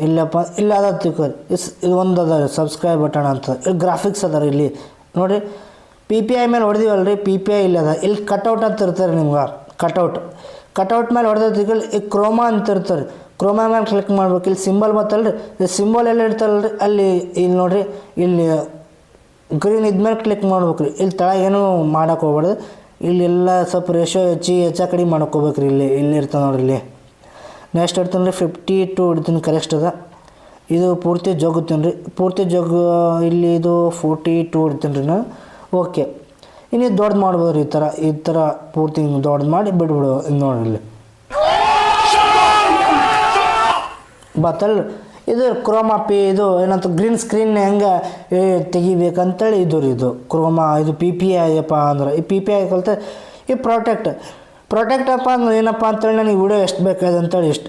ಇಲ್ಲಪ್ಪ, ಇಲ್ಲ ಅದ ತಿಳ್ಕೊರಿ ಇಸ್, ಇದು ಒಂದು ಅದ ಸಬ್ಸ್ಕ್ರೈಬ್ ಬಟನ್ ಅಂತ. ಇಲ್ಲಿ ಗ್ರಾಫಿಕ್ಸ್ ಅದ ರೀ ಇಲ್ಲಿ. ನೋಡಿರಿ ಪಿ ಪಿ ಐ ಮೇಲೆ ಹೊಡೆದಿವಲ್ಲ ರೀ ಪಿ ಪಿ ಐ ಇಲ್ಲ ಅದ. ಇಲ್ಲಿ ಕಟೌಟ್ ಅಂತ ಇರ್ತಾರೆ ನಿಮ್ಗೆ. ಕಟೌಟ್ ಕಟೌಟ್ ಮೇಲೆ ಹೊಡೆದಿದ್ದು ಈ ಕ್ರೋಮಾ ಅಂತ ಇರ್ತಾರೆ. ಕ್ರೋಮಾ ಮ್ಯಾಲೆ ಕ್ಲಿಕ್ ಮಾಡ್ಬೇಕು. ಇಲ್ಲಿ ಸಿಂಬಲ್ ಬತ್ತಲ್ಲ ರೀ ಸಿಂಬಲ್ ಎಲ್ಲ ಇರ್ತಲ್ಲ ರೀ ಅಲ್ಲಿ ಇಲ್ಲಿ ನೋಡಿರಿ, ಇಲ್ಲಿ ಗ್ರೀನ್ ಇದ್ಮೇಲೆ ಕ್ಲಿಕ್ ಮಾಡ್ಬೇಕು ರೀ ಇಲ್ಲಿ ತಳ ಏನೂ ಮಾಡೋಕೆ ಹೋಗ್ಬಾರ್ದು. ಇಲ್ಲೆಲ್ಲ ಸ್ವಲ್ಪ ರೇಷೋ ಹೆಚ್ಚಿ, ಹೆಚ್ಚ ಕಡಿಮೆ ಮಾಡ್ಕೋಬೇಕು ರೀ ಇಲ್ಲಿ ಇಲ್ಲಿ ಇರ್ತದೆ ನೋಡ್ರಿ ಇಲ್ಲಿ. ನೆಕ್ಸ್ಟ್ ಇಡ್ತೀನಿ ರೀ ಫಿಫ್ಟಿ ಟು ಇಡ್ತೀನಿ ಕರೆಕ್ಟ್ ಅದ. ಇದು ಪೂರ್ತಿ ಜೋಗುತ್ತೀನಿ ರೀ ಪೂರ್ತಿ ಜೋಗ, ಇಲ್ಲಿ ಇದು ಫೋರ್ಟಿ ಟು ಇಡ್ತೀನಿ ರೀ ನಾನು ಓಕೆ ಇನ್ನು ದೊಡ್ಡದು ಮಾಡ್ಬೋದು ರೀ ಈ ಥರ ಈ ಥರ ಪೂರ್ತಿ ದೊಡ್ಡದು ಮಾಡಿ ಬಿಡ್ಬಿಡು ಹಿಂಗೆ ನೋಡ್ರಿ ಇಲ್ಲಿ. ಬತ್ತಲ್ ಇದು ಕ್ರೋಮಾಪಿ ಇದು ಏನಂತ ಗ್ರೀನ್ ಸ್ಕ್ರೀನ್ ಹೆಂಗೆ ತೆಗಿಬೇಕಂತೇಳಿ ಇದು ರೀ ಇದು. ಕ್ರೋಮಾ, ಇದು ಪಿ ಪಿ ಐ ಅಪ್ಪ ಅಂದ್ರೆ. ಈ ಪಿ ಪಿ ಐ ಕಲಿತ, ಈ ಪ್ರೊಟೆಕ್ಟ್ ಪ್ರೊಟೆಕ್ಟ್ ಅಪ್ಪ ಅಂದ್ರೆ ಏನಪ್ಪ ಅಂತೇಳಿ ನನಗೆ ವಿಡಿಯೋ ಎಷ್ಟು ಬೇಕಾದ ಅಂತೇಳಿ ಇಷ್ಟು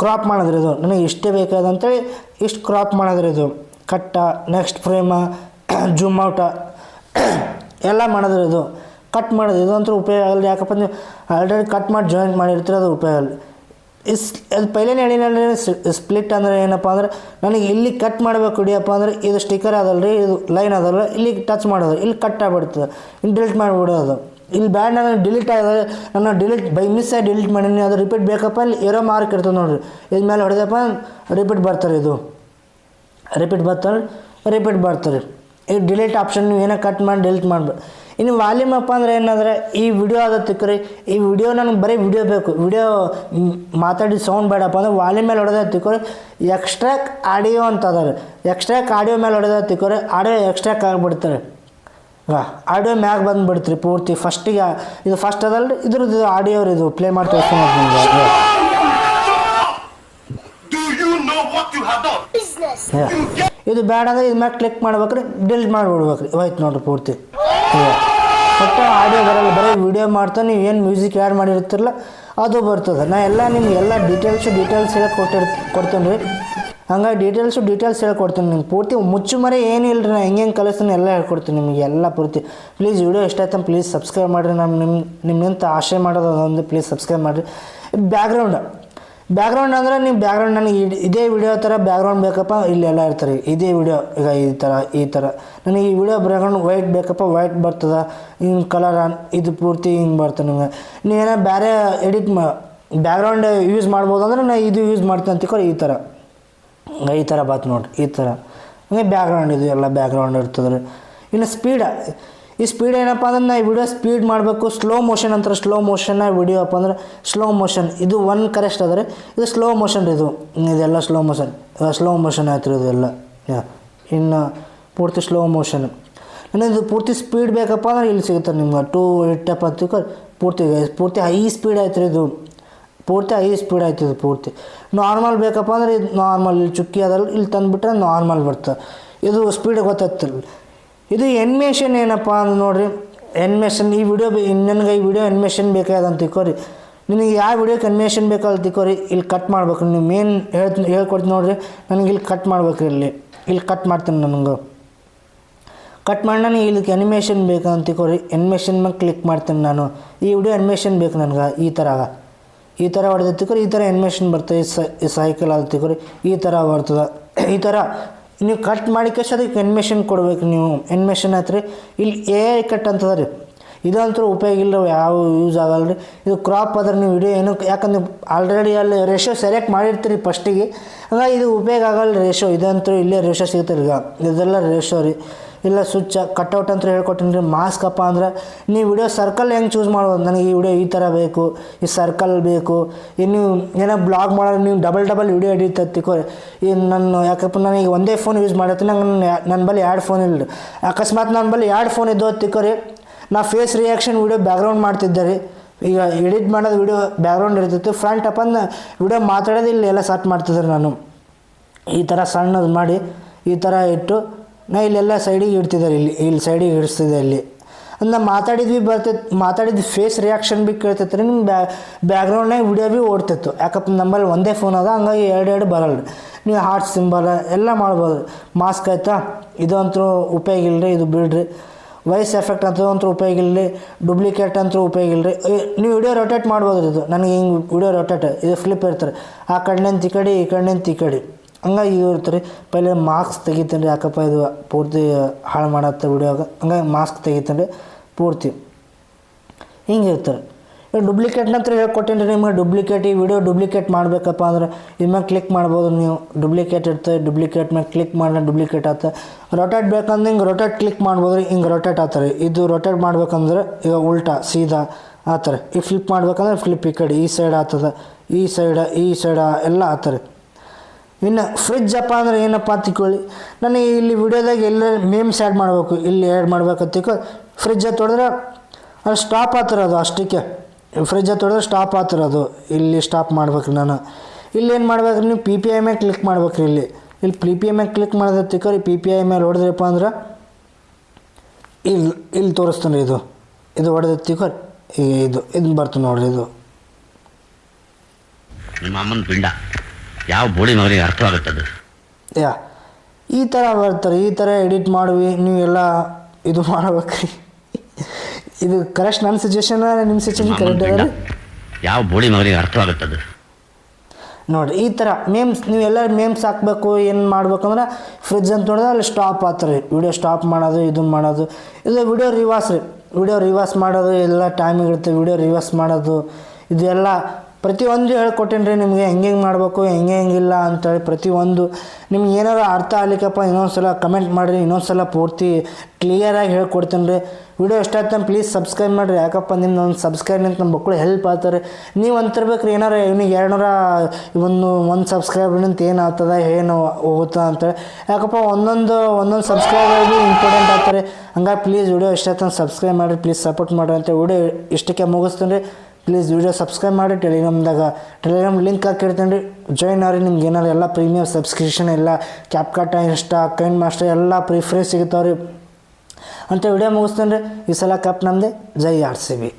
ಕ್ರಾಪ್ ಮಾಡಿದ್ರಿ ಇದು. ನನಗೆ ಇಷ್ಟೇ ಬೇಕಾದ ಅಂತೇಳಿ ಇಷ್ಟು ಕ್ರಾಪ್ ಮಾಡಿದ್ರಿ ಇದು. ಕಟ್ಟ ನೆಕ್ಸ್ಟ್ ಫ್ರೇಮ ಜೂಮ್ ಔಟ ಎಲ್ಲ ಮಾಡಿದ್ರಿ ಇದು. ಕಟ್ ಮಾಡೋದು ಇದಂತೂ ಉಪಯೋಗ ಆಗಲ್ಲ ಯಾಕಪ್ಪ ನೀವು ಆಲ್ರೆಡಿ ಕಟ್ ಮಾಡಿ ಜಾಯಿಂಟ್ ಮಾಡಿರ್ತೀರ, ಅದು ಉಪಯೋಗ ಆಗಲ್ಲ ಇಸ್, ಅದು ಪೈಲೇನೆ ಹೇಳಿನಲ್ಲಿ ಸ್ಪ್ಲಿಟ್ ಅಂದರೆ ಏನಪ್ಪ ಅಂದ್ರೆ ನನಗೆ ಇಲ್ಲಿ ಕಟ್ ಮಾಡಬೇಕು ಹಿಡಿಯಪ್ಪ ಅಂದ್ರೆ ಇದು ಸ್ಟಿಕ್ಕರ್ ಅದಲ್ಲ ಇದು ಲೈನ್ ಅದಲ್ಲ ಇಲ್ಲಿ ಟಚ್ ಮಾಡೋದು, ಇಲ್ಲಿ ಕಟ್ ಆಗಿಬಿಡ್ತದೆ, ಇಲ್ಲಿ ಡಿಲೀಟ್ ಮಾಡಿಬಿಡೋದು. ಇಲ್ಲಿ ಬ್ಯಾಡ್ ನನಗೆ ಡಿಲೀಟ್ ಆಗಿದೆ ನಾನು ಡಿಲೀಟ್ ಬೈ ಮಿಸ್ ಆಗಿ ಡಿಲೀಟ್ ಮಾಡೀನಿ, ಅದು ರಿಪೀಟ್ ಬೇಕಪ್ಪ ಅಲ್ಲಿ ಇರೋ ಮಾರ್ಕ್ ಇರ್ತದೆ ನೋಡಿರಿ. ಇದ್ರ ಮೇಲೆ ಹೊಡೆದಪ್ಪ ರಿಪೀಟ್ ಬರ್ತಾರೆ ಇದು. ರಿಪೀಟ್ ಬರ್ತಾರೆ ರಿಪೀಟ್ ಬರ್ತಾರೆ. ಈ ಡಿಲೀಟ್ ಆಪ್ಷನ್ ನೀವು ಏನೋ ಕಟ್ ಮಾಡಿ ಡಿಲೀಟ್ ಮಾಡ್ಬೇಕು ಇನ್ನು ವಾಲ್ಯೂಮ್ ಅಪ್ಪ ಅಂದ್ರೆ ಏನಂದ್ರೆ ಈ ವಿಡಿಯೋ ಅದ ತಿಕ್ಕರಿ ಈ ವಿಡಿಯೋ ನನಗೆ ಬರೀ ವಿಡಿಯೋ ಬೇಕು. ವಿಡಿಯೋ ಮಾತಾಡಿ ಸೌಂಡ್ ಬೇಡಪ್ಪ ಅಂದ್ರೆ ವಾಲ್ಯೂಮ್ ಮೇಲೆ ಹೊಡೆದ ತಿಕ್ಕೋರಿ ಎಕ್ಸ್ಟ್ರಾಕ್ ಆಡಿಯೋ ಅಂತ ಅದಾರೆ ಎಕ್ಸ್ಟ್ರಾಕ್ ಆಡಿಯೋ ಮೇಲೆ ಹೊಡೆದ ತಿಕ್ಕೋರಿ ಆಡಿಯೋ ಎಕ್ಸ್ಟ್ರಾಕ್ ಆಗಿಬಿಡ್ತಾರೆ ವಾ ಆಡಿಯೋ ಮ್ಯಾಗ ಬಂದುಬಿಡ್ತೀರಿ ಪೂರ್ತಿ. ಫಸ್ಟಿಗೆ ಇದು ಫಸ್ಟ್ ಅದಲ್ಲ ಇದ್ರದ್ದು ಆಡಿಯೋ ಇದು ಪ್ಲೇ ಮಾಡಿ. ಇದು ಬೇಡ ಅಂದ್ರೆ ಇದು ಮ್ಯಾಗ ಕ್ಲಿಕ್ ಮಾಡ್ಬೇಕ್ರಿ ಡಿಲೀಟ್ ಮಾಡಿಬಿಡ್ಬೇಕ್ರಿ. ಹೋಯ್ತು ನೋಡ್ರಿ ಪೂರ್ತಿ. ಒಟ್ಟು ಆಡಿಯೋ ಬರಲ್ಲ, ಬರೀ ವಿಡಿಯೋ ಮಾಡ್ತಾ ನೀವು ಏನು ಮ್ಯೂಸಿಕ್ ಆ್ಯಡ್ ಮಾಡಿರ್ತಿರಲ್ಲ, ಅದು ಬರ್ತದೆ. ನಾ ಎಲ್ಲ ನಿಮ್ಗೆ ಎಲ್ಲ ಡೀಟೇಲ್ಸು ಡೀಟೇಲ್ಸ್ ಹೇಳಿ ಕೊಟ್ಟಿರ್, ಕೊಡ್ತೀನಿ ರೀ. ಹಂಗಾಗಿ ಡೀಟೇಲ್ಸು ಡೀಟೇಲ್ಸ್ ಹೇಳ್ಕೊಡ್ತೀನಿ ನಿಮ್ಗೆ. ಪೂರ್ತಿ ಮುಚ್ಚು ಮರೆ ಏನಿಲ್ಲ ರೀ ನಾ ಹೆಂಗೆ ಹೆಂಗೆ ಕಲಿಸ್ತೀನಿ ಎಲ್ಲ ಹೇಳ್ಕೊಡ್ತೀನಿ ನಿಮಗೆ ಎಲ್ಲ ಪೂರ್ತಿ. ಪ್ಲೀಸ್ ವಿಡಿಯೋ ಇಷ್ಟ ಆಯ್ತು ಪ್ಲೀಸ್ ಸಬ್ಸ್ಕ್ರೈಬ್ ಮಾಡಿರಿ. ನಮ್ಮ ನಿಮ್ಮ ನಿಮ್ಮಿಂತ ಆಶೆ ಮಾಡೋದು ಅದೊಂದು ಪ್ಲೀಸ್ ಸಬ್ಸ್ಕ್ರೈಬ್ ಮಾಡಿರಿ. ಬ್ಯಾಕ್ಗ್ರೌಂಡ್ ಬ್ಯಾಕ್ಗ್ರೌಂಡ್ ಅಂದರೆ ನೀವು ಬ್ಯಾಕ್ಗ್ರೌಂಡ್ ನನಗೆ ಇದ್- ವಿಡಿಯೋ ಥರ ಬ್ಯಾಕ್ಗ್ರೌಂಡ್ ಬೇಕಪ್ಪ ಇಲ್ಲೆಲ್ಲ ಇರ್ತಾರೆ. ಇದೇ ವಿಡಿಯೋ ಈಗ ಈ ಥರ ಈ ಥರ ನನಗೆ ಈ ವಿಡಿಯೋ ಬ್ಯಾಕ್ಗ್ರೌಂಡ್ ವೈಟ್ ಬೇಕಪ್ಪ ವೈಟ್ ಬರ್ತದೆ, ಹಿಂಗೆ ಕಲರ್ ಇದು ಪೂರ್ತಿ ಹಿಂಗೆ ಬರ್ತದೆ ನಿಮಗೆ ನೀವೇನೋ ಬೇರೆ ಎಡಿಟ್ ಮಾ ಬ್ಯಾಕ್ಗ್ರೌಂಡ್ ಯೂಸ್ ಮಾಡ್ಬೋದು ಅಂದರೆ ನಾನು ಇದು ಯೂಸ್ ಮಾಡ್ತೀನಿ ಅಂತಿಕೋ ಈ ಥರ ಈ ಥರ ಬಾತ್ ನೋಡಿರಿ, ಈ ಥರ ಹಂಗೆ ಬ್ಯಾಕ್ಗ್ರೌಂಡ್ ಇದು, ಎಲ್ಲ ಬ್ಯಾಕ್ಗ್ರೌಂಡ್ ಇರ್ತದೆ ಇನ್ನು ಸ್ಪೀಡ ಈ ಸ್ಪೀಡ್ ಏನಪ್ಪ ಅಂದ್ರೆ ನಾ ಈ ವಿಡಿಯೋ ಸ್ಪೀಡ್ ಮಾಡಬೇಕು ಸ್ಲೋ ಮೋಷನ್ ಅಂತಾರೆ ಸ್ಲೋ ಮೋಷನ್ನ ವಿಡಿಯೋ ಅಪ್ಪ ಅಂದ್ರೆ ಸ್ಲೋ ಮೋಷನ್ ಇದು ಒನ್ ಕರೆಕ್ಟ್ ಆದರೆ ಇದು ಸ್ಲೋ ಮೋಷನ್ ಇದು. ಇದೆಲ್ಲ ಸ್ಲೋ ಮೋಷನ್ ಸ್ಲೋ ಮೋಷನ್ ಆಯ್ತು ಇದೆಲ್ಲ. ಇನ್ನು ಪೂರ್ತಿ ಸ್ಲೋ ಮೋಷನ್ ಇನ್ನೊಂದು ಪೂರ್ತಿ ಸ್ಪೀಡ್ ಬೇಕಪ್ಪ ಅಂದ್ರೆ ಇಲ್ಲಿ ಸಿಗುತ್ತೆ ನಿಮ್ಗೆ ಟೂ ಏಟಪ್ಪ ಅಂತ ಪೂರ್ತಿ ಪೂರ್ತಿ ಹೈ ಸ್ಪೀಡ್ ಆಯ್ತು ಇದು. ಪೂರ್ತಿ ಹೈ ಸ್ಪೀಡ್ ಆಯ್ತು ಇದು ಪೂರ್ತಿ. ನಾರ್ಮಲ್ ಬೇಕಪ್ಪ ಅಂದ್ರೆ ಇದು ನಾರ್ಮಲ್ ಇಲ್ಲಿ ಚುಕ್ಕಿ ಅದಲ್ಲ ಇಲ್ಲಿ ತಂದುಬಿಟ್ರೆ ನಾರ್ಮಲ್ ಬರ್ತದೆ ಇದು ಸ್ಪೀಡ್ ಗೊತ್ತಾಗ್ತಿಲ್ಲ. ಇದು ಎನ್ಮೇಷನ್ ಏನಪ್ಪ ಅಂದ್ರೆ ನೋಡ್ರಿ. ಎನ್ಮೇಷನ್, ಈ ವಿಡಿಯೋ ನನಗೆ ಈ ವಿಡಿಯೋ ಎನ್ಮೇಷನ್ ಬೇಕಾದಂತ ತಿಕ್ಕೋರಿ. ನಿನಗೆ ಯಾವ ವಿಡಿಯೋಕ್ಕೆ ಅನ್ಮೇಷನ್ ಬೇಕಾದ್ರೆ ತಿಕ್ಕೋರಿ. ಇಲ್ಲಿ ಕಟ್ ಮಾಡ್ಬೇಕು. ನೀವು ಮೇನ್ ಹೇಳ್ತೀನಿ ಹೇಳ್ಕೊಡ್ತೀನಿ ನೋಡ್ರಿ. ನನಗೆ ಇಲ್ಲಿ ಕಟ್ ಮಾಡ್ಬೇಕು ಇಲ್ಲಿ. ಇಲ್ಲಿ ಕಟ್ ಮಾಡ್ತೀನಿ ನನಗೆ. ಕಟ್ ಮಾಡಿ ನಾನು ಇಲ್ಲಿಗೆ ಅನಿಮೇಷನ್ ಬೇಕು ಅಂತ ತಿಳ್ಕೊರಿ ಅನಿಮೇಷನ್ ಮೇಲೆ ಕ್ಲಿಕ್ ಮಾಡ್ತೀನಿ ನಾನು. ಈ ವಿಡಿಯೋ ಅನಿಮೇಷನ್ ಬೇಕು ನನಗೆ. ಈ ಥರ ಈ ಥರ ಹೊಡೆದ ತಿಕ್ಕೋರಿ. ಈ ಥರ ಅನಿಮೇಷನ್ ಬರ್ತದೆ. ಸೈಕಲ್ ಆದ ತಿಕ್ಕೋರಿ. ಈ ಥರ ಬರ್ತದೆ. ಈ ಥರ ನೀವು ಕಟ್ ಮಾಡಿ ಕಷ್ಟ ಅದಕ್ಕೆ ಅನಿಮೇಷನ್ ಕೊಡ್ಬೇಕು ನೀವು. ಅನಿಮೇಷನ್ ಆಯ್ತು ಇಲ್ಲಿ ಎ ಐ ಕಟ್ ಅಂತದ ರೀ. ಇದಂತೂ ಉಪಯೋಗ ಇಲ್ಲ ಯಾವ ಯೂಸ್ ಆಗಲ್ಲ ರೀ ಇದು ಕ್ರಾಪ್ ಆದ್ರೆ ನೀವು ವಿಡಿಯೋ ಏನು ಯಾಕಂದ್ರೆ ಆಲ್ರೆಡಿ ಅಲ್ಲಿ ರೇಷೋ ಸೆಲೆಕ್ಟ್ ಮಾಡಿರ್ತೀರಿ ಫಸ್ಟಿಗೆ ಹಂಗಾಗಿ ಇದು ಉಪಯೋಗ ಆಗಲ್ಲ ರೇಷೋ ಇದಂತೂ ಇಲ್ಲೇ ರೇಷೋ ಸಿಗುತ್ತೆ ಈಗ. ಇದೆಲ್ಲ ರೇಷೋ ರೀ. ಇಲ್ಲ ಸ್ವಿಚ್ ಕಟ್ಔಟ್ ಅಂತ ಹೇಳ್ಕೊಟ್ಟಿನಿ ರೀ ಮಾಸ್ಕ್ ಅಪ್ಪ ಅಂದ್ರೆ ನೀವು ವಿಡಿಯೋ ಸರ್ಕಲ್ ಹೆಂಗೆ ಚೂಸ್ ಮಾಡ್ಬೋದು ನನಗೆ ಈ ವಿಡಿಯೋ ಈ ಥರ ಬೇಕು, ಈ ಸರ್ಕಲ್ ಬೇಕು. ಇನ್ನು ನೀವು ಏನೋ ಬ್ಲಾಗ್ ಮಾಡೋದು ನೀವು ಡಬಲ್ ಡಬಲ್ ವಿಡಿಯೋ ಎಡಿಟ್ ತಿಕ್ಕೋ ಈ ನನ್ನ ಯಾಕಪ್ಪ ನನಗೆ ಒಂದೇ ಫೋನ್ ಯೂಸ್ ಮಾಡತ್ತೆ, ನಂಗೆ ನನ್ನ ನನ್ನ ಬಳಿ ಎರಡು ಫೋನ್ ಇಲ್ಲ ರೀ ಅಕಸ್ಮಾತ್ ನನ್ನ ಬಳಿ ಎರಡು ಫೋನ್ ಇದ್ದೋ ರೀ ನಾ ಫೇಸ್ ರಿಯಾಕ್ಷನ್ ವಿಡಿಯೋ ಬ್ಯಾಕ್ಗ್ರೌಂಡ್ ಮಾಡ್ತಿದ್ದೆ ರೀ. ಈಗ ಎಡಿಟ್ ಮಾಡೋದು ವಿಡಿಯೋ ಬ್ಯಾಕ್ಗ್ರೌಂಡ್ ಇರ್ತಿತ್ತು ಫ್ರಂಟ್ ಅಪ್ಪ ವಿಡಿಯೋ ಮಾತಾಡೋದು ಇಲ್ಲಿ ಎಲ್ಲ ಸಟ್ ಮಾಡ್ತಿದ್ದೆ ನಾನು. ಈ ಥರ ಸಣ್ಣದು ಮಾಡಿ ಈ ಥರ ಇಟ್ಟು ನಾ ಇಲ್ಲೆಲ್ಲ ಸೈಡಿಗೆ ಇಡ್ತಿದ್ದಾರೆ ಇಲ್ಲಿ ಇಲ್ಲಿ ಸೈಡಿಗೆ ಇಡಿಸ್ತಿದ್ದೆ ಇಲ್ಲಿ ಅಂದ್ರೆ ಮಾತಾಡಿದ್ವಿ ಬರ್ತೈತೆ ಮಾತಾಡಿದ ಫೇಸ್ ರಿಯಾಕ್ಷನ್ ಭೀ ಕೇಳ್ತೈತೆ ರೀ ನಿಮ್ಮ ಬ್ಯಾ ಬ್ಯಾಕ್ಗ್ರೌಂಡ್ನಾಗ ವಿಡಿಯೋ ಭೀ ಓಡ್ತಿತ್ತು. ಯಾಕಪ್ಪ, ನಮ್ಮಲ್ಲಿ ಒಂದೇ ಫೋನ್ ಅದ, ಹಂಗಾಗಿ ಎರಡು ಎರಡು ಬರಲ್ಲ ನೀವು ಹಾರ್ಟ್ ಸಿಂಬಲ್ ಎಲ್ಲ ಮಾಡ್ಬೋದು. ಮಾಸ್ಕ್ ಆಯ್ತಾ? ಇದಂತೂ ಉಪಯೋಗ ಇಲ್ಲ ರೀ ಇದು ಬಿಡ್ರಿ. ವಾಯ್ಸ್ ಎಫೆಕ್ಟ್ ಅಂತ ಅಂತೂ ಉಪಯೋಗ ಇಲ್ಲ ರೀ ಡೂಪ್ಲಿಕೇಟ್ ಅಂತೂ ಉಪಯೋಗ ಇಲ್ಲರಿ ನೀವು ವಿಡಿಯೋ ರೊಟೇಟ್ ಮಾಡ್ಬೋದು ಇದು. ನನಗೆ ಹಿಂಗೆ ವಿಡಿಯೋ ರೊಟೇಟ್ ಇದು ಫ್ಲಿಪ್ ಇರ್ತಾರೆ ಆ ಕಣ್ಣಿನ ಈ ಕಡೆ ಈ ಕಡೆಯಿಂದ ಈ ಕಡೆ ಹಂಗಾಗಿ ಈಗ ಇರ್ತಾರೆ ಪೈಲೆ ಮಾಸ್ಕ್ ತೆಗಿತೀನಿ ಯಾಕಪ್ಪ ಇದು ಪೂರ್ತಿ ಹಾಳು ಮಾಡತ್ತ ವಿಡಿಯೋಗ. ಹಂಗಾಗಿ ಮಾಸ್ಕ್ ತೆಗಿತೀನಿ ರೀ ಪೂರ್ತಿ. ಹಿಂಗೆ ಇರ್ತಾರೆ ಈಗ ಡುಪ್ಲಿಕೇಟ್ ನಂತರ ಹೇಳ್ಕೊಟ್ಟೇನೆ ರೀ ನಿಮಗೆ ಡುಪ್ಲಿಕೇಟ್ ಈ ವಿಡಿಯೋ ಡುಪ್ಲಿಕೇಟ್ ಮಾಡಬೇಕಪ್ಪ ಅಂದ್ರೆ ಮ್ಯಾಗೆ ಕ್ಲಿಕ್ ಮಾಡ್ಬೋದು ನೀವು. ಡುಪ್ಲಿಕೇಟ್ ಇರ್ತದೆ ಡುಪ್ಲಿಕೇಟ್ ಮೇಲೆ ಕ್ಲಿಕ್ ಮಾಡಿದ್ರೆ ಡುಪ್ಲಿಕೇಟ್ ಆತ ರೊಟೇಟ್ ಬೇಕಂದ್ರೆ ಹಿಂಗೆ ರೊಟೇಟ್ ಕ್ಲಿಕ್ ಮಾಡ್ಬೋದು ರೀ ಹಿಂಗೆ ರೊಟೇಟ್ ಆತಾರೆ ಇದು ರೊಟೇಟ್ ಮಾಡ್ಬೇಕಂದ್ರೆ ಈಗ ಉಲ್ಟಾ, ಸೀದಾ ಆ ಥರ ಈ ಫ್ಲಿಪ್ ಮಾಡ್ಬೇಕಂದ್ರೆ ಫ್ಲಿಪ್ ಈ ಕಡೆ, ಈ ಸೈಡ್ ಆಗ್ತದೆ ಈ ಸೈಡ ಈ ಸೈಡ ಎಲ್ಲ ಆತಾರೆ ಇನ್ನು ಫ್ರಿಜ್ ಅಪ್ಪ ಅಂದ್ರೆ ಏನಪ್ಪ ಅಂತ ತಿಳ್ಕೊಳ್ಳಿ. ನನಗೆ ಇಲ್ಲಿ ವಿಡಿಯೋದಾಗ ಎಲ್ಲ ಮೇಮ್ಸ್ ಆ್ಯಡ್ ಮಾಡಬೇಕು. ಇಲ್ಲಿ ಆ್ಯಡ್ ಮಾಡ್ಬೇಕಂತ ತಿಳ್ಕೊ ಫ್ರಿಜ್ ತೊಡೆದ್ರೆ ಅದು ಸ್ಟಾಪ್ ಆಗ್ತಿರೋದು ಅಷ್ಟಕ್ಕೆ. ಫ್ರಿಜ್ ತೊಡೆದ್ರೆ ಸ್ಟಾಪ್ ಆಗ್ತಿರೋದು ಇಲ್ಲಿ ಸ್ಟಾಪ್ ಮಾಡ್ಬೇಕು ನಾನು. ಇಲ್ಲಿ ಏನು ಮಾಡ್ಬೇಕು ನೀವು ಪಿ ಪಿ ಐ ಮೇಲೆ ಕ್ಲಿಕ್ ಮಾಡ್ಬೇಕು ಇಲ್ಲಿ. ಇಲ್ಲಿ ಪಿ ಪಿ ಐ ಮೇಲೆ ಕ್ಲಿಕ್ ಮಾಡಿದ್ರೆ ತಿಕ್ಕೋರಿ ಪಿ ಪಿ ಐ ಮೇಲೆ ಹೊಡೆದ್ರಪ್ಪ ಅಂದ್ರೆ ಇಲ್ಲಿ ಇಲ್ಲಿ ತೋರಿಸ್ತಾನೆ ಇದು. ಇದು ಹೊಡೆದ ತಿಳ್ಕೊಳ್ಳಿ ಇದು ಇದನ್ನ ಬರ್ತದೆ ನೋಡ್ರಿ ಇದು. ಯಾವ ಬೋಳಿ ಮಗನಿಗೆ ಅರ್ಥವಾಗುತ್ತದೆ? ಯಾ ಈ ಥರ ಬರ್ತಾರೆ ಈ ಥರ ಎಡಿಟ್ ಮಾಡುವಿ ನೀವೆಲ್ಲ ಇದು ಮಾಡ್ಬೇಕ್ರಿ. ಇದು ಕರೆಕ್ಟ್ ನನ್ನ ಸಜೆಷನ್ ನಿಮ್ಮ ಅಮ್ಮನ ಕರೆಕ್ಟ್ ಅದ ಯಾವ ಬೋಳಿ ಮಗನಿಗೆ ಅರ್ಥವಾಗುತ್ತದೆ? ನೋಡಿರಿ ಈ ಥರ ಮೇಮ್ಸ್ ನೀವೆಲ್ಲ ಮೇಮ್ಸ್ ಹಾಕಬೇಕು ಏನು ಮಾಡ್ಬೇಕಂದ್ರೆ ಫ್ರಿಜ್ ಅಂತ ನೋಡಿದ್ರೆ ಅಲ್ಲಿ ಸ್ಟಾಪ್ ಆಗ್ತಾರೆ ವಿಡಿಯೋ ಸ್ಟಾಪ್ ಮಾಡೋದು ಇದು ಮಾಡೋದು. ಇದು ವಿಡಿಯೋ ರಿವಾಸ್ ರೀ. ವಿಡಿಯೋ ರಿವಾಸ್ ಮಾಡೋದು ಎಲ್ಲ ಟೈಮಿಗೆ ಇರುತ್ತೆ ವಿಡಿಯೋ ರಿವಾಸ್ ಮಾಡೋದು. ಇದೆಲ್ಲ ಪ್ರತಿಯೊಂದು ಹೇಳ್ಕೊಟ್ಟೇನಿ ರೀ ನಿಮಗೆ ಹೆಂಗೆ ಹೆಂಗೆ ಮಾಡಬೇಕು, ಹೆಂಗೆ ಹೆಂಗಿಲ್ಲ ಅಂತೇಳಿ ಪ್ರತಿಯೊಂದು. ನಿಮ್ಗೆ ಏನಾರು ಅರ್ಥ ಆಗ್ಲಿಕ್ಕಪ್ಪ ಇನ್ನೊಂದು ಸಲ ಕಮೆಂಟ್ ಮಾಡಿರಿ ಇನ್ನೊಂದು ಸಲ ಪೂರ್ತಿ ಕ್ಲಿಯರಾಗಿ ಹೇಳ್ಕೊಡ್ತೀನಿ ರೀ ವಿಡಿಯೋ ಇಷ್ಟ ಆಯ್ತು ಪ್ಲೀಸ್ ಸಬ್ಸ್ಕ್ರೈಬ್ ಮಾಡಿರಿ. ಯಾಕಪ್ಪ ನಿಮ್ಮ ಒಂದು ಸಬ್ಸ್ಕ್ರೈಬ್ ನಿಂತ ನಮ್ಮ ಮಕ್ಕಳು ಹೆಲ್ಪ್ ಆಗ್ತಾರೆ. ನೀವು ಅಂತಿರ್ಬೇಕು ರೀ ಏನಾರ ಇವ್ನಿಗೆ ಎರಡುನೂರ ಒಂದು ಒಂದು ಸಬ್ಸ್ಕ್ರೈಬ್ಲಿಂತ ಏನು ಆಗ್ತದ, ಏನು ಹೋಗುತ್ತೆ ಅಂತೇಳಿ. ಯಾಕಪ್ಪ, ಒಂದೊಂದು ಒಂದೊಂದು ಸಬ್ಸ್ಕ್ರೈಬರ್ಗೂ ಇಂಪಾರ್ಟೆಂಟ್ ಆಗ್ತಾರೆ. ಹಂಗಾಗಿ ಪ್ಲೀಸ್ ವಿಡಿಯೋ ಇಷ್ಟ ಸಬ್ಸ್ಕ್ರೈಬ್ ಮಾಡಿರಿ ಪ್ಲೀಸ್ ಸಪೋರ್ಟ್ ಮಾಡಿರಿ ಅಂತ ವಿಡಿಯೋ ಇಷ್ಟಕ್ಕೆ ಮುಗಿಸ್ತೀನಿ ರೀ. ಪ್ಲೀಸ್ ವಿಡಿಯೋ ಸಬ್ಸ್ಕ್ರೈಬ್ ಮಾಡಿ. ಟೆಲಿಗ್ರಾಮ್ದಾಗ ಟೆಲಿಗ್ರಾಮ್ ಲಿಂಕ್ ಹಾಕಿರ್ತೀನಿ ರೀ. ಜಾಯ್ನ್ ನಿಮ್ಗೆ ಏನಾರು ಎಲ್ಲ ಪ್ರೀಮಿಯಮ್ ಸಬ್ಸ್ಕ್ರಿಪ್ಷನ್ ಎಲ್ಲ ಕ್ಯಾಪ್ಕಾಟ ಇನ್ಸ್ಟಾ ಕೈಂಡ್ ಮಾಸ್ಟರ್ ಎಲ್ಲ ಪ್ರಿಫ್ರೆನ್ಸ್ ಫ್ರೀ ಸಿಗ್ತಾವೆ ರೀ. ಅಂತ ವಿಡಿಯೋ ಮುಗಿಸ್ತೀನಿ ರೀ. ಈ ಸಲ ಕಪ್ ನಮ್ಮದೇ ಜೈ ಆರ್ ಸಿ ಬಿ.